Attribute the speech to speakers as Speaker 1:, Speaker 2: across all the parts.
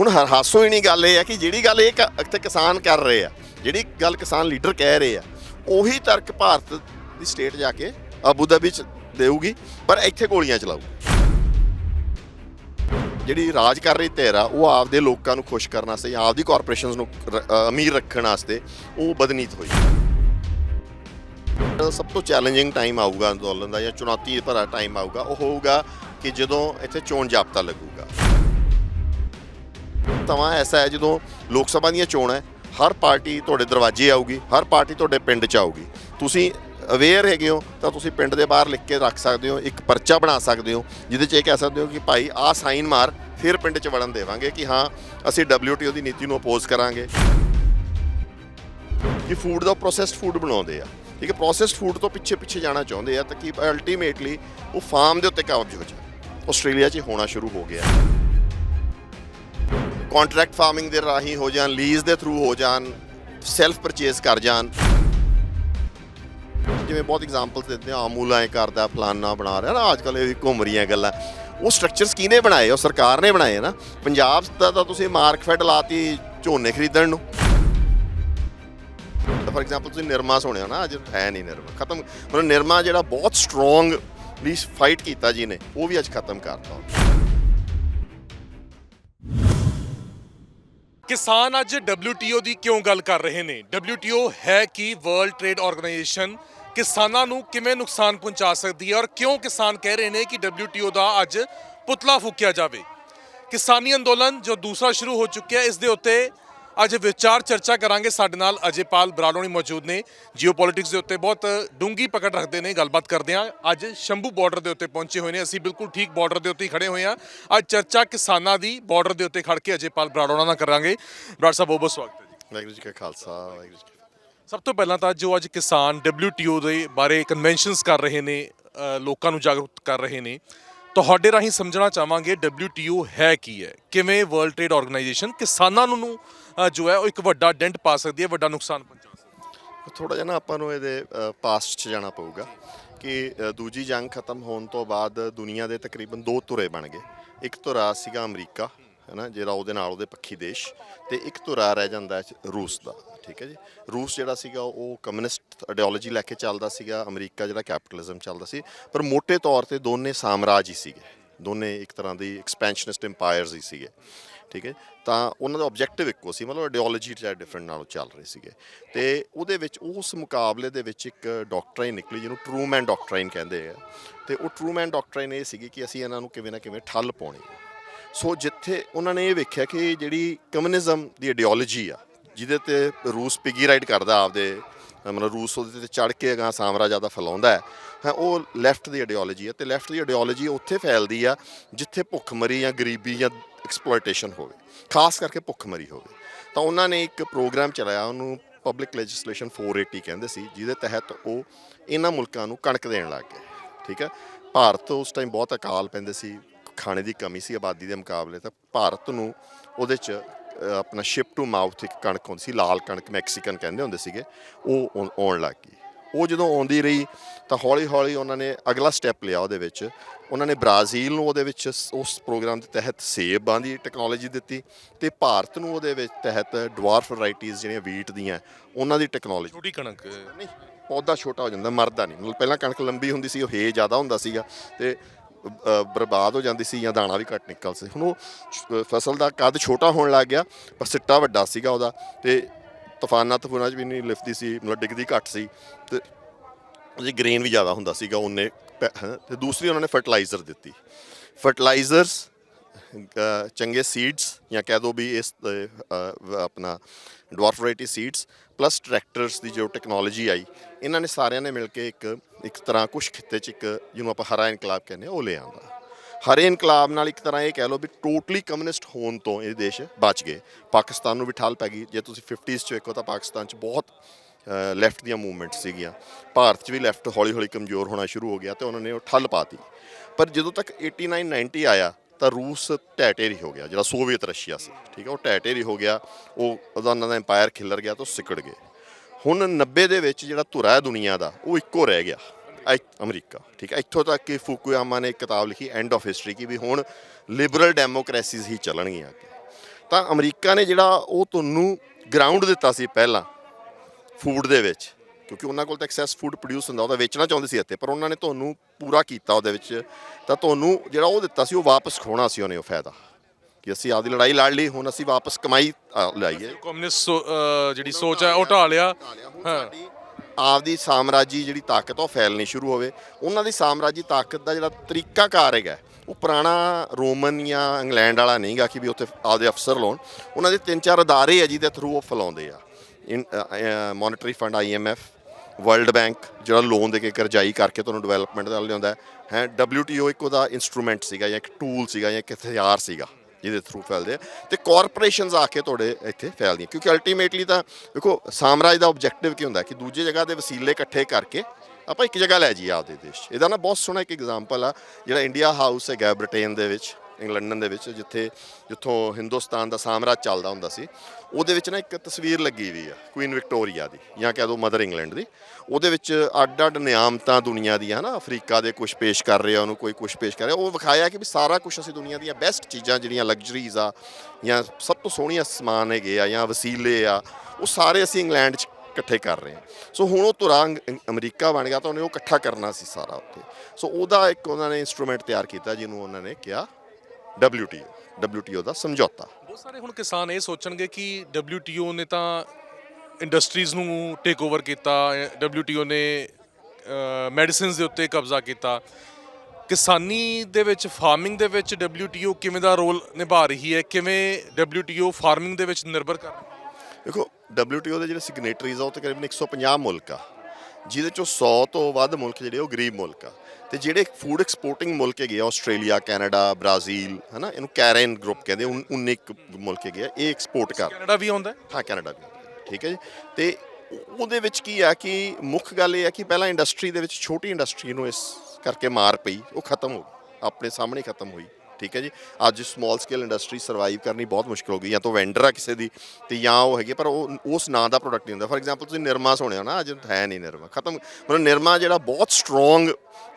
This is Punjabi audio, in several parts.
Speaker 1: ਹੁਣ ਹ- ਹਾਸੋ ਹੀ ਨਹੀਂ ਗੱਲ ਇਹ ਹੈ ਕਿ ਜਿਹੜੀ ਗੱਲ ਇਹ ਕ- ਕਿਸਾਨ ਕਰ ਰਹੇ ਆ ਜਿਹੜੀ ਗੱਲ ਕਿਸਾਨ ਲੀਡਰ ਕਹਿ ਰਹੇ ਆ ਉਹੀ ਤਰਕ ਭਾਰਤ ਦੀ ਸਟੇਟ ਜਾ ਕੇ ਅਬੂ ਧਾਬੀ ਚ ਦੇਊਗੀ ਪਰ ਇੱਥੇ ਗੋਲੀਆਂ ਚਲਾਊ। ਜਿਹੜੀ ਰਾਜ ਕਰ ਰਹੀ ਧਿਰ ਆ ਉਹ ਆਪਦੇ ਲੋਕਾਂ ਨੂੰ ਖੁਸ਼ ਕਰਨ ਵਾਸਤੇ ਜਾਂ ਆਪਦੀ ਕਾਰਪੋਰੇਸ਼ਨਸ ਨੂੰ ਰ- ਅ, ਅਮੀਰ ਰੱਖਣ ਵਾਸਤੇ ਉਹ ਬਦਨੀਤ ਹੋਈ। ਸਭ ਤੋਂ ਚੈਲੰਜਿੰਗ ਟਾਈਮ ਆਊਗਾ ਅੰਦੋਲਨ ਦਾ ਜਾਂ ਚੁਣੌਤੀ ਭਰਾ ਟਾਈਮ ਆਊਗਾ ਉਹ ਹੋਊਗਾ ਕਿ ਜਦੋਂ ਇੱਥੇ ਚੋਣ ਜਾਬਤਾ ਲੱਗੂਗਾ। ਤਵਾ ਐਸਾ ਹੈ ਜਦੋਂ ਲੋਕ ਸਭਾ ਦੀਆਂ ਚੋਣਾਂ ਹੈ, ਹਰ ਪਾਰਟੀ ਤੁਹਾਡੇ ਦਰਵਾਜ਼ੇ ਆਊਗੀ, ਹਰ ਪਾਰਟੀ ਤੁਹਾਡੇ ਪਿੰਡ 'ਚ ਆਊਗੀ। ਤੁਸੀਂ ਅਵੇਅਰ ਹੈਗੇ ਹੋ, ਤਾਂ ਤੁਸੀਂ ਪਿੰਡ ਦੇ ਬਾਹਰ ਲਿਖ ਕੇ ਰੱਖ ਸਕਦੇ ਹੋ, ਇੱਕ ਪਰਚਾ ਬਣਾ ਸਕਦੇ ਹੋ, ਜਿਹਦੇ 'ਚ ਇਹ ਕਹਿ ਸਕਦੇ ਹੋ ਕਿ ਭਾਈ ਆਹ ਸਾਈਨ ਮਾਰ, ਫਿਰ ਪਿੰਡ 'ਚ ਵੜਨ ਦੇਵਾਂਗੇ ਕਿ ਹਾਂ, ਅਸੀਂ WTO ਦੀ ਨੀਤੀ ਨੂੰ ਅਪੋਜ਼ ਕਰਾਂਗੇ। ਕਿ ਫੂਡ ਦਾ ਪ੍ਰੋਸੈਸਡ ਫੂਡ ਬਣਾਉਂਦੇ ਆ। ਠੀਕ ਹੈ ਪ੍ਰੋਸੈਸਡ ਫੂਡ ਤੋਂ ਪਿੱਛੇ ਪਿੱਛੇ ਜਾਣਾ ਚਾਹੁੰਦੇ ਆ ਤਾਂ ਕਿ ਅਲਟੀਮੇਟਲੀ ਉਹ ਫਾਰਮ ਦੇ ਉੱਤੇ ਕਬਜ਼ ਹੋ ਜਾਏ ਆਸਟ੍ਰੇਲੀਆ 'ਚ ਹੋਣਾ ਸ਼ੁਰੂ ਹੋ ਗਿਆ। ਕੰਟਰੈਕਟ ਫਾਰਮਿੰਗ ਦੇ ਰਾਹੀਂ ਹੋ ਜਾਣ ਲੀਜ਼ ਦੇ ਥਰੂ ਹੋ ਜਾਣ ਸੈਲਫ ਪਰਚੇਸ ਕਰ ਜਾਣ। ਜਿਵੇਂ ਬਹੁਤ ਐਗਜ਼ਾਮਪਲਸ ਦਿੰਦੇ ਆ, ਅਮੂਲ ਐ ਕਰਦਾ, ਫਲਾਨਾ ਬਣਾ ਰਿਹਾ। ਨਾ ਅੱਜ ਕੱਲ ਇਹ ਵੀ ਘੁੰਮ ਰਹੀਆਂ ਗੱਲਾਂ। ਉਹ ਸਟਰਕਚਰਸ ਕਿਹਨੇ ਬਣਾਏ? ਉਹ ਸਰਕਾਰ ਨੇ ਬਣਾਏ ਨਾ। ਪੰਜਾਬ ਦਾ ਤਾਂ ਤੁਸੀਂ ਮਾਰਕਫੈਟ ਲਾਤੀ ਝੋਨੇ ਖਰੀਦਣ ਨੂੰ। ਫੋਰ ਐਗਜ਼ਾਮਪਲ ਤੁਸੀਂ ਨਿਰਮਾ ਸੁਣਿਆ ਨਾ, ਅੱਜ ਹੈ ਨਹੀਂ ਨਿਰਮਾ। ਖਤਮ। ਮਤਲਬ ਨਿਰਮਾ ਜਿਹੜਾ ਬਹੁਤ ਸਟਰੋਂਗ ਲਈ ਫਾਈਟ ਕੀਤਾ ਜੀ ਨੇ, ਉਹ ਵੀ ਅੱਜ ਖਤਮ ਕਰਤਾ।
Speaker 2: ਕਿਸਾਨ ਅੱਜ WTO ਦੀ ਕਿਉਂ ਗੱਲ ਕਰ ਰਹੇ ਨੇ? WTO ਹੈ ਕਿ ਵਰਲਡ ਟ੍ਰੇਡ ਆਰਗੇਨਾਈਜੇਸ਼ਨ ਕਿਸਾਨਾਂ ਨੂੰ ਕਿਵੇਂ ਨੁਕਸਾਨ ਪਹੁੰਚਾ ਸਕਦੀ ਹੈ? ਔਰ ਕਿਉਂ ਕਿਸਾਨ ਕਹਿ ਰਹੇ ਨੇ ਕਿ WTO ਦਾ ਅੱਜ ਪੁਤਲਾ ਫੂਕਿਆ ਜਾਵੇ? ਕਿਸਾਨੀ ਅੰਦੋਲਨ ਜੋ ਦੂਸਰਾ ਸ਼ੁਰੂ ਹੋ ਚੁੱਕਿਆ ਇਸ ਦੇ ਉੱਤੇ ਅੱਜ ਵਿਚਾਰ ਚਰਚਾ ਕਰਾਂਗੇ। ਸਾਡੇ ਨਾਲ ਅਜੇਪਾਲ ਬਰਾਲੋਣੀ ਮੌਜੂਦ ਨੇ। ਜੀਓਪੋਲਿਟਿਕਸ ਦੇ ਉੱਤੇ ਬਹੁਤ ਡੂੰਗੀ ਪਕੜ ਰੱਖਦੇ ਨੇ ਗੱਲਬਾਤ ਕਰਦੇ ਹਾਂ। ਅੱਜ ਸ਼ੰਭੂ ਬਾਰਡਰ ਦੇ ਉੱਤੇ ਪਹੁੰਚੇ ਹੋਏ ਨੇ। ਅਸੀਂ ਬਿਲਕੁਲ ਠੀਕ ਬਾਰਡਰ ਦੇ ਉੱਤੇ ਹੀ ਖੜੇ ਹੋਏ ਹਾਂ। ਅੱਜ ਚਰਚਾ ਕਿਸਾਨਾਂ ਦੀ ਬਾਰਡਰ ਦੇ ਉੱਤੇ ਖੜ ਕੇ ਅਜੇਪਾਲ ਬਰਾਲੋਣਾ ਨਾਲ ਕਰਾਂਗੇ। ਬਰਾੜ ਸਾਹਿਬ ਬਹੁਤ ਬਹੁਤ ਸਵਾਗਤ ਹੈ ਜੀ।
Speaker 1: ਵਾਹਿਗੁਰੂ ਜੀ ਕਾ ਖਾਲਸਾ ਵਾਹਿਗੁਰੂ ਜੀ
Speaker 2: ਸਭ ਤੋਂ ਪਹਿਲਾਂ ਤਾਂ ਜੋ ਅੱਜ ਕਿਸਾਨ WTO ਦੇ ਬਾਰੇ ਕਨਵੈਨਸ਼ਨਸ ਕਰ ਰਹੇ ਨੇ ਲੋਕਾਂ ਨੂੰ ਜਾਗਰੂਕ ਕਰ ਰਹੇ ਨੇ ਤੁਹਾਡੇ ਰਾਹੀਂ ਸਮਝਣਾ ਚਾਹਾਂਗੇ WTO ਹੈ ਕੀ ਹੈ? ਕਿਵੇਂ ਵਰਲਡ ਟ੍ਰੇਡ ਆਰਗੇਨਾਈਜੇਸ਼ਨ ਕਿਸਾਨਾਂ ਨੂੰ, ਅ, ਜੋ ਹੈ ਉਹ ਇੱਕ ਵੱਡਾ ਡੈਂਟ ਪਾ ਸਕਦੀ ਹੈ ਵੱਡਾ ਨੁਕਸਾਨ ਪਹੁੰਚਾ ਸਕਦੀ ਹੈ।
Speaker 1: ਥੋੜਾ ਜਿਹਾ ਨਾ ਆਪਾਂ ਨੂੰ ਇਹਦੇ ਪਾਸਟ 'ਚ ਜਾਣਾ ਪਊਗਾ ਕਿ ਅ, ਦੂਜੀ ਜੰਗ ਖਤਮ ਹੋਣ ਤੋਂ ਬਾਅਦ ਦੁਨੀਆ ਦੇ ਤਕਰੀਬਨ ਦੋ ਧੁਰੇ ਬਣ ਗਏ। ਇੱਕ ਧੁਰਾ ਸੀਗਾ ਅਮਰੀਕਾ ਹੈਨਾ ਜਿਹੜਾ ਉਹਦੇ ਨਾਲ ਉਹਦੇ ਪੱਖੀ ਦੇਸ਼ ਤੇ ਇੱਕ ਧੁਰਾ ਰਹਿ ਜਾਂਦਾ ਹੈ ਰੂਸ ਦਾ ਠੀਕ ਹੈ ਜੀ। ਰੂਸ ਜਿਹੜਾ ਸੀਗਾ ਉਹ ਕਮਿਊਨਿਸਟ ਆਈਡੀਓਲੋਜੀ ਲੈ ਕੇ ਚੱਲਦਾ ਸੀਗਾ ਅਮਰੀਕਾ ਜਿਹੜਾ ਕੈਪੀਟਲਿਜ਼ਮ ਚੱਲਦਾ ਸੀ ਪਰ ਮੋٹے ਤੌਰ ਤੇ ਦੋਨੇ ਸਾਮਰਾਜ ਹੀ ਸੀਗੇ ਦੋਨੇ ਇੱਕ ਤਰ੍ਹਾਂ ਦੀ ਐਕਸਪੈਂਸ਼ਨਿਸਟ ਇੰਪਾਇਰਸ ਹੀ ਸੀਗੇ। ਠੀਕ ਹੈ, ਤਾਂ ਉਹਨਾਂ ਦਾ ਆਬਜੈਕਟਿਵ ਇੱਕੋ ਸੀ, ਮਤਲਬ ਆਈਡੀਓਲੋਜੀ ਜਿਹੜਾ ਡਿਫਰੈਂਟ ਨਾਲੋਂ ਚੱਲ ਰਹੇ ਸੀਗੇ। ਤੇ ਉਹਦੇ ਵਿੱਚ ਉਸ ਮੁਕਾਬਲੇ ਦੇ ਵਿੱਚ ਇੱਕ ਡਾਕਟਰਾਈਨ ਨਿਕਲੀ ਜਿਹਨੂੰ ਟਰੂਮੈਨ ਡਾਕਟਰਾਈਨ ਕਹਿੰਦੇ ਆ। ਤੇ ਉਹ ਟਰੂਮੈਨ ਡਾਕਟਰਾਈਨ ਇਹ ਸੀਗੀ ਕਿ ਅਸੀਂ ਇਹਨਾਂ ਨੂੰ ਕਿਵੇਂ ਨਾ ਕਿਵੇਂ ਠੱਲ ਪਾਉਣੀ ਸੋ ਜਿੱਥੇ ਉਹਨਾਂ ਨੇ ਇਹ ਵੇਖਿਆ ਕਿ ਜਿਹੜੀ ਕਮਿਊਨਿਜ਼ਮ ਦੀ ਆਈਡੀਓਲੋਜੀ ਆ, ਜਿਹਦੇ ਤੇ ਰੂਸ ਪਿਗੀ ਰਾਈਡ ਕਰਦਾ ਆਪਦੇ, ਮਤਲਬ ਰੂਸ ਉਹਦੇ ਤੇ ਚੜ ਕੇ ਅਗਾਂਹ ਸਾਮਰਾਜ ਦਾ ਫੈਲਾਉਂਦਾ ਹੈ, ਹਾਂ, ਉਹ ਲੈਫਟ ਦੀ ਆਈਡੀਓਲੋਜੀ ਹੈ ਤੇ ਲੈਫਟ ਦੀ ਆਈਡੀਓਲੋਜੀ ਉੱਥੇ ਫੈਲਦੀ ਆ, ਜਿੱਥੇ ਭੁੱਖਮਰੀ ਜਾਂ ਗਰੀਬੀ ਜਾਂ ਐਕਸਪਲੋਇਟੇਸ਼ਨ ਹੋਵੇ, ਖਾਸ ਕਰਕੇ ਭੁੱਖਮਰੀ ਹੋਵੇ, ਤਾਂ ਉਹਨਾਂ ਨੇ ਇੱਕ ਪ੍ਰੋਗਰਾਮ ਚਲਾਇਆ, ਉਹਨੂੰ ਪਬਲਿਕ ਲੈਜਿਸਲੇਸ਼ਨ 480 ਕਹਿੰਦੇ ਸੀ, ਜਿਹਦੇ ਤਹਿਤ ਉਹ ਇਹਨਾਂ ਮੁਲਕਾਂ ਨੂੰ ਕਣਕ ਦੇਣ ਲੱਗ ਗਏ, ਠੀਕ ਹੈ? ਭਾਰਤ ਉਸ ਟਾਈਮ ਬਹੁਤ ਅਕਾਲ ਪੈਂਦੇ ਸੀ, ਖਾਣੇ ਦੀ ਕਮੀ ਸੀ, ਆਬਾਦੀ ਦੇ ਮੁਕਾਬਲੇ, ਤਾਂ ਭਾਰਤ ਨੂੰ ਉਹਦੇ ਚ ਆਪਣਾ ਸ਼ਿਪ ਟੂ ਮਾਊਥ ਇੱਕ ਕਣਕ ਹੁੰਦੀ ਸੀ, ਲਾਲ ਕਣਕ ਮੈਕਸੀਕਨ ਕਹਿੰਦੇ ਹੁੰਦੇ ਸੀਗੇ, ਉਹ ਆਉਣ ਲੱਗ ਗਈ। ਉਹ ਜਦੋਂ ਆਉਂਦੀ ਰਹੀ ਤਾਂ ਹੌਲੀ ਹੌਲੀ ਉਹਨਾਂ ਨੇ ਅਗਲਾ ਸਟੈਪ ਲਿਆ ਉਹਦੇ ਵਿੱਚ। ਉਹਨਾਂ ਨੇ ਬ੍ਰਾਜ਼ੀਲ ਨੂੰ ਉਹਦੇ ਵਿੱਚ ਉਸ ਪ੍ਰੋਗਰਾਮ ਦੇ ਤਹਿਤ ਸੇਬਾਂ ਦੀ ਟੈਕਨੋਲੋਜੀ ਦਿੱਤੀ ਤੇ ਭਾਰਤ ਨੂੰ ਉਹਦੇ ਵਿੱਚ ਤਹਿਤ ਡਵਾਰਫ ਵੈਰਾਈਟੀਆਂ ਜਿਹੜੀਆਂ ਵੀਟ ਦੀਆਂ ਉਹਨਾਂ ਦੀ ਟੈਕਨੋਲੋਜੀ
Speaker 2: ਛੋਟੀ ਕਣਕ।
Speaker 1: ਨਹੀਂ ਪੌਦਾ ਛੋਟਾ ਹੋ ਜਾਂਦਾ ਮਰਦਾ ਨਹੀਂ। ਮਤਲਬ ਪਹਿਲਾਂ ਕਣਕ ਲੰਬੀ ਹੁੰਦੀ ਸੀ ਉਹ ਹੇ ਜ਼ਿਆਦਾ ਹੁੰਦਾ ਸੀਗਾ ਤੇ ਬਰਬਾਦ ਹੋ ਜਾਂਦੀ ਸੀ ਜਾਂ ਦਾਣਾ ਵੀ ਘੱਟ ਨਿਕਲ ਸੀ। ਹੁਣ ਉਹ ਫਸਲ ਦਾ ਕੱਦ ਛੋਟਾ ਹੋਣ ਲੱਗ ਗਿਆ ਪਰ ਸਿੱਟਾ ਵੱਡਾ ਸੀਗਾ ਉਹਦਾ ਤੇ ਤੂਫਾਨਾਂ ਤੂਫਾਨਾਂ 'ਚ ਵੀ ਨਹੀਂ ਲਿਫਦੀ ਸੀ ਮਤਲਬ ਡਿੱਗਦੀ ਘੱਟ ਸੀ ਤੇ ਉਹਦੀ ਗ੍ਰੇਨ ਵੀ ਜ਼ਿਆਦਾ ਹੁੰਦਾ ਸੀਗਾ ਉਹਨੇ ਪੈ- ਹੈਂ, ਤੇ ਦੂਸਰੀ ਉਹਨਾਂ ਨੇ ਫਰਟੀਲਾਈਜ਼ਰ ਦਿੱਤੀ। ਫਰਟੀਲਾਈਜ਼ਰਸ ਚੰਗੇ ਸੀਡਸ ਜਾਂ ਕਹਿ ਦੋ ਵੀ ਇਸ ਆਪਣਾ dwarf variety seeds plus tractors ਦੀ ਜੋ ਟੈਕਨੋਲੋਜੀ ਆਈ ਇਹਨਾਂ ਨੇ ਸਾਰਿਆਂ ਨੇ ਮਿਲ ਕੇ ਇੱਕ ਇੱਕ ਤਰ੍ਹਾਂ ਕੁਝ ਖਿੱਤੇ 'ਚ ਇੱਕ ਜਿਹਨੂੰ ਆਪਾਂ ਹਰਾ ਇਨਕਲਾਬ ਕਹਿੰਦੇ ਆ ਉਹ ਲੈ ਆਂਦਾ ਹਰੇ ਇਨਕਲਾਬ ਨਾਲ ਇੱਕ ਤਰ੍ਹਾਂ ਇਹ ਕਹਿ ਲਓ ਵੀ ਟੋਟਲੀ ਕਮਿਊਨਿਸਟ ਹੋਣ ਤੋਂ ਇਹ ਦੇਸ਼ ਬਚ ਗਏ। ਪਾਕਿਸਤਾਨ ਨੂੰ ਵੀ ਠਾਲ ਪੈ ਗਈ। ਜੇ ਤੁਸੀਂ 50s 'ਚ ਵੇਖੋ ਤਾਂ ਪਾਕਿਸਤਾਨ 'ਚ ਬਹੁਤ ਲੈਫਟ ਦੀਆਂ ਮੂਵਮੈਂਟ ਸੀਗੀਆਂ। ਭਾਰਤ 'ਚ ਵੀ ਲੈਫਟ ਹੌਲੀ ਹੌਲੀ ਕਮਜ਼ੋਰ ਹੋਣਾ ਸ਼ੁਰੂ ਹੋ ਗਿਆ ਤੇ ਉਹਨਾਂ ਨੇ ਉਹ ਠੱਲ ਪਾਤੀ। ਪਰ ਜਦੋਂ ਤੱਕ 89 90 ਆਇਆ ਤਾਂ ਰੂਸ ਢਹਿ ਢੇਰੀ ਹੋ ਗਿਆ, ਜਿਹੜਾ ਸੋਵੀਅਤ ਰਸ਼ੀਆ ਸੀ, ਠੀਕ ਹੈ ਉਹ ਢਹਿ ਢੇਰੀ ਹੋ ਗਿਆ, ਉਹ ਉਹਦਾ ਉਹਨਾਂ ਦਾ ਐਮਪਾਇਰ ਖਿੱਲਰ ਗਿਆ ਤਾਂ ਉਹ ਸਿਕੜ ਗਏ। ਹੁਣ 90 ਦੇ ਵਿੱਚ ਜਿਹੜਾ ਧੁਰਾ ਹੈ ਦੁਨੀਆ ਦਾ, ਉਹ ਇੱਕੋ ਰਹਿ ਗਿਆ। ਅਮਰੀਕਾ ਠੀਕ ਹੈ? ਇੱਥੋਂ ਤੱਕ ਕਿ ਫੂਕੂਯਾਮਾ ਨੇ ਇੱਕ ਕਿਤਾਬ ਲਿਖੀ ਐਂਡ ਆਫ ਹਿਸਟਰੀ ਕਿ ਵੀ ਹੁਣ ਲਿਬਰਲ ਡੈਮੋਕ੍ਰੇਸੀਜ਼ ਹੀ ਚੱਲਣਗੀਆਂ ਅੱਗੇ। ਤਾਂ ਅਮਰੀਕਾ ਨੇ ਜਿਹੜਾ ਉਹ ਤੁਹਾਨੂੰ ਗਰਾਊਂਡ ਦਿੱਤਾ ਸੀ ਪਹਿਲਾਂ ਫੂਡ ਦੇ ਵਿੱਚ ਕਿਉਂਕਿ ਉਹਨਾਂ ਕੋਲ ਤਾਂ ਐਕਸੈਸ ਫੂਡ ਪ੍ਰੋਡਿਊਸ ਹੁੰਦਾ ਉਹਦਾ ਵੇਚਣਾ ਚਾਹੁੰਦੇ ਸੀ ਇੱਥੇ ਪਰ ਉਹਨਾਂ ਨੇ ਤੁਹਾਨੂੰ ਪੂਰਾ ਕੀਤਾ ਉਹਦੇ ਵਿੱਚ। ਤਾਂ ਤੁਹਾਨੂੰ ਜਿਹੜਾ ਉਹ ਦਿੱਤਾ ਸੀ ਉਹ ਵਾਪਸ ਖੋਣਾ ਸੀ ਉਹਨੇ ਉਹ ਫਾਇਦਾ ਕਿ ਅਸੀਂ ਆਪਦੀ ਲੜਾਈ ਲੜ ਲਈ ਹੁਣ ਅਸੀਂ ਵਾਪਸ ਕਮਾਈ ਅ, ਲਿਆਈਏ।
Speaker 2: ਕਮਿਊਨਿਸਟ ਜਿਹੜੀ ਸੋਚ ਹੈ ਉਹ ਢਾ ਲਿਆ। ਹਾਂ।
Speaker 1: ਆਪਦੀ ਸਾਮਰਾਜੀ ਜਿਹੜੀ ਤਾਕਤ ਆ ਉਹ ਫੈਲਣੀ ਸ਼ੁਰੂ ਹੋਵੇ। ਉਹਨਾਂ ਦੀ ਸਾਮਰਾਜੀ ਤਾਕਤ ਦਾ ਜਿਹੜਾ ਤਰੀਕਾਕਾਰ ਹੈਗਾ, ਉਹ ਪੁਰਾਣਾ ਰੋਮਨ ਜਾਂ ਇੰਗਲੈਂਡ ਵਾਲਾ ਨਹੀਂਗਾ ਕਿ ਵੀ ਉੱਥੇ ਆਪਦੇ ਅਫਸਰ ਲਾਉਣ। ਉਹਨਾਂ ਦੇ ਤਿੰਨ ਚਾਰ ਅਦਾਰੇ ਆ ਜਿਹਦੇ ਥਰੂ ਉਹ ਫੈਲਾਉਂਦੇ ਆ। Monetary fund IMF world bank ਜਿਹੜਾ ਲੋਨ ਦੇ ਕੇ ਕਰਜ਼ਾਈ ਕਰਕੇ ਤੁਹਾਨੂੰ ਡਿਵੈਲਪਮੈਂਟ ਦਾ ਲਿਆਉਂਦਾ ਹੈ। WTO ਇੱਕ ਉਹਦਾ ਇਨਸਟਰੂਮੈਂਟ ਸੀਗਾ ਜਾਂ ਇੱਕ ਟੂਲ ਸੀਗਾ ਜਾਂ ਇੱਕ ਹਥਿਆਰ ਸੀਗਾ। ਜਿਹਦੇ ਥਰੂ ਫੈਲਦੇ ਆ। ਤੇ ਕਾਰਪੋਰੇਸ਼ਨਸ ਆ ਕੇ ਤੁਹਾਡੇ ਇੱਥੇ ਫੈਲਦੀਆਂ। ਕਿਉਂਕਿ ਅਲਟੀਮੇਟਲੀ ਤਾਂ ਦੇਖੋ, ਸਾਮਰਾਜ ਦਾ ਆਬਜੈਕਟਿਵ ਕੀ ਹੁੰਦਾ? ਕਿ ਦੂਜੇ ਜਗ੍ਹਾ ਦੇ ਵਸੀਲੇ ਇਕੱਠੇ ਕਰਕੇ ਆਪਾਂ ਇੱਕ ਜਗ੍ਹਾ ਲੈ ਜਾਈਏ ਆਪਦੇ ਦੇਸ਼ ਇਹਦਾ ਨਾ ਬਹੁਤ ਸੋਹਣਾ ਇੱਕ ਐਗਜ਼ਾਮਪਲ ਆ, ਜਿਹੜਾ ਇੰਡੀਆ ਹਾਊਸ ਹੈਗਾ ਬ੍ਰਿਟੇਨ ਦੇ ਵਿੱਚ। ਲੰਡਨ ਦੇ ਵਿੱਚ, ਜਿੱਥੇ ਜਿੱਥੋਂ ਹਿੰਦੁਸਤਾਨ ਦਾ ਸਾਮਰਾਜ ਚੱਲਦਾ ਹੁੰਦਾ ਸੀ, ਉਹਦੇ ਵਿੱਚ ਨਾ ਇੱਕ ਤਸਵੀਰ ਲੱਗੀ ਹੋਈ ਆ ਕੁਈਨ ਵਿਕਟੋਰੀਆ ਦੀ, ਜਾਂ ਕਹਿ ਦੋ ਮਦਰ ਇੰਗਲੈਂਡ ਦੀ। ਉਹਦੇ ਵਿੱਚ ਅੱਡ ਅੱਡ ਨਿਆਮਤਾਂ ਦੁਨੀਆ ਦੀਆਂ ਨਾ, ਅਫਰੀਕਾ ਦੇ ਕੁਝ ਪੇਸ਼ ਕਰ ਰਿਹਾ, ਉਹਨੂੰ ਕੋਈ ਕੁਝ ਪੇਸ਼ ਕਰ ਰਿਹਾ, ਉਹ ਵਿਖਾਇਆ ਕਿ ਵੀ ਸਾਰਾ ਕੁਝ ਅਸੀਂ ਦੁਨੀਆ ਦੀਆਂ ਬੈਸਟ ਚੀਜ਼ਾਂ, ਜਿਹੜੀਆਂ ਲਗਜ਼ਰੀਜ਼ ਆ, ਜਾਂ ਸਭ ਤੋਂ ਸੋਹਣੀਆਂ ਸਮਾਨ ਹੈਗੇ ਆ, ਜਾਂ ਵਸੀਲੇ ਆ, ਉਹ ਸਾਰੇ ਅਸੀਂ ਇੰਗਲੈਂਡ 'ਚ ਇਕੱਠੇ ਕਰ ਰਹੇ ਹਾਂ। ਸੋ ਹੁਣ ਉਹ ਤੁਰਾਂ ਅਮਰੀਕਾ ਬਣ ਗਿਆ ਤਾਂ ਉਹਨੇ ਉਹ ਇਕੱਠਾ ਕਰਨਾ ਸੀ ਸਾਰਾ ਉੱਥੇ। ਸੋ ਉਹਦਾ ਇੱਕ ਉਹਨਾਂ ਨੇ ਇਨਸਟਰੂਮੈਂਟ ਤਿਆਰ ਕੀਤਾ, ਜਿਹਨੂੰ ਉਹਨਾਂ ਨੇ ਕਿਹਾ WTO WTO ਦਾ ਸਮਝੌਤਾ।
Speaker 2: ਬਹੁਤ ਸਾਰੇ ਹੁਣ ਕਿਸਾਨ ਇਹ ਸੋਚਣਗੇ ਕਿ WTO ਨੇ ਤਾਂ ਇੰਡਸਟਰੀਜ਼ ਨੂੰ ਟੇਕ ਓਵਰ ਕੀਤਾ WTO ਨੇ ਮੈਡੀਸਿਨਸ ਦੇ ਉੱਤੇ ਕਬਜ਼ਾ ਕੀਤਾ। ਕਿਸਾਨੀ ਦੇ ਵਿੱਚ ਫਾਰਮਿੰਗ ਦੇ ਵਿੱਚ WTO ਕਿਵੇਂ ਦਾ ਰੋਲ ਨਿਭਾ ਰਹੀ ਹੈ? ਕਿਵੇਂ WTO ਫਾਰਮਿੰਗ ਦੇ ਵਿੱਚ ਨਿਰਭਰ ਕਰ ਰਹੀ ਹੈ?
Speaker 1: ਦੇਖੋ WTO ਦੇ ਜਿਹੜੇ ਸਿਗਨੇਟਰੀਜ਼ ਆ ਉਹ ਤਕਰੀਬਨ 150 ਮੁਲਕ ਆ। ਜਿਹਦੇ ਚੋਂ 100 ਤੋਂ ਵੱਧ ਮੁਲਕ ਜਿਹੜੇ ਉਹ ਗਰੀਬ ਮੁਲਕ ਆ। ਤੇ ਜਿਹੜੇ ਫੂਡ ਐਕਸਪੋਰਟਿੰਗ ਮੁਲਕ ਹੈਗੇ ਆਸਟ੍ਰੇਲੀਆ ਕੈਨੇਡਾ ਬ੍ਰਾਜ਼ੀਲ ਹਨਾ ਇਹਨੂੰ ਕੈਰਨ ਗਰੁੱਪ ਕਹਿੰਦੇ ਉਨ- 19 ਕੁ ਮੁਲਕ ਹੈਗੇ ਆ ਇਹ ਐਕਸਪੋਰਟ ਕਰ।
Speaker 2: ਕੈਨੇਡਾ ਵੀ ਆਉਂਦਾ ਹੈ?
Speaker 1: ਕੈਨੇਡਾ ਵੀ ਠੀਕ ਹੈ ਜੀ। ਤੇ ਉਹ- ਉਹਦੇ ਵਿੱਚ ਕੀ ਆ ਕਿ ਮੁੱਖ ਗੱਲ ਇਹ ਆ ਕਿ ਪਹਿਲਾਂ ਇੰਡਸਟਰੀ ਦੇ ਵਿੱਚ ਛੋਟੀ ਇੰਡਸਟਰੀ ਨੂੰ ਇਸ ਕਰਕੇ ਮਾਰ ਪਈ ਉਹ ਖਤਮ ਹੋ ਗਈ ਆਪਣੇ ਸਾਹਮਣੇ ਖਤਮ ਹੋਈ। ਠੀਕ ਹੈ ਜੀ। ਅੱਜ ਸਮਾਲ ਸਕੇਲ ਇੰਡਸਟਰੀ ਸਰਵਾਈਵ ਕਰਨੀ ਬਹੁਤ ਮੁਸ਼ਕਲ ਹੋ ਗਈ ਜਾਂ ਤਾਂ ਵੈਂਡਰ ਆ ਕਿਸੇ ਦੀ ਤੇ ਜਾਂ ਉਹ ਹੈਗੇ ਪਰ ਉਹ ਉਸ ਨਾਂ ਦਾ ਪ੍ਰੋਡਕਟ ਨਹੀਂ ਹੁੰਦਾ। ਫੋਰ ਐਗਜ਼ਾਮਪਲ ਤੁਸੀਂ ਨਿਰਮਾ ਸੁਣਿਆ ਨਾ ਅੱਜ ਹੈ ਨਹੀਂ ਨਿਰਮਾ ਖਤਮ। ਮਤਲਬ ਨਿਰਮਾ ਜਿਹੜਾ ਬਹੁਤ ਸਟਰੋਂਗ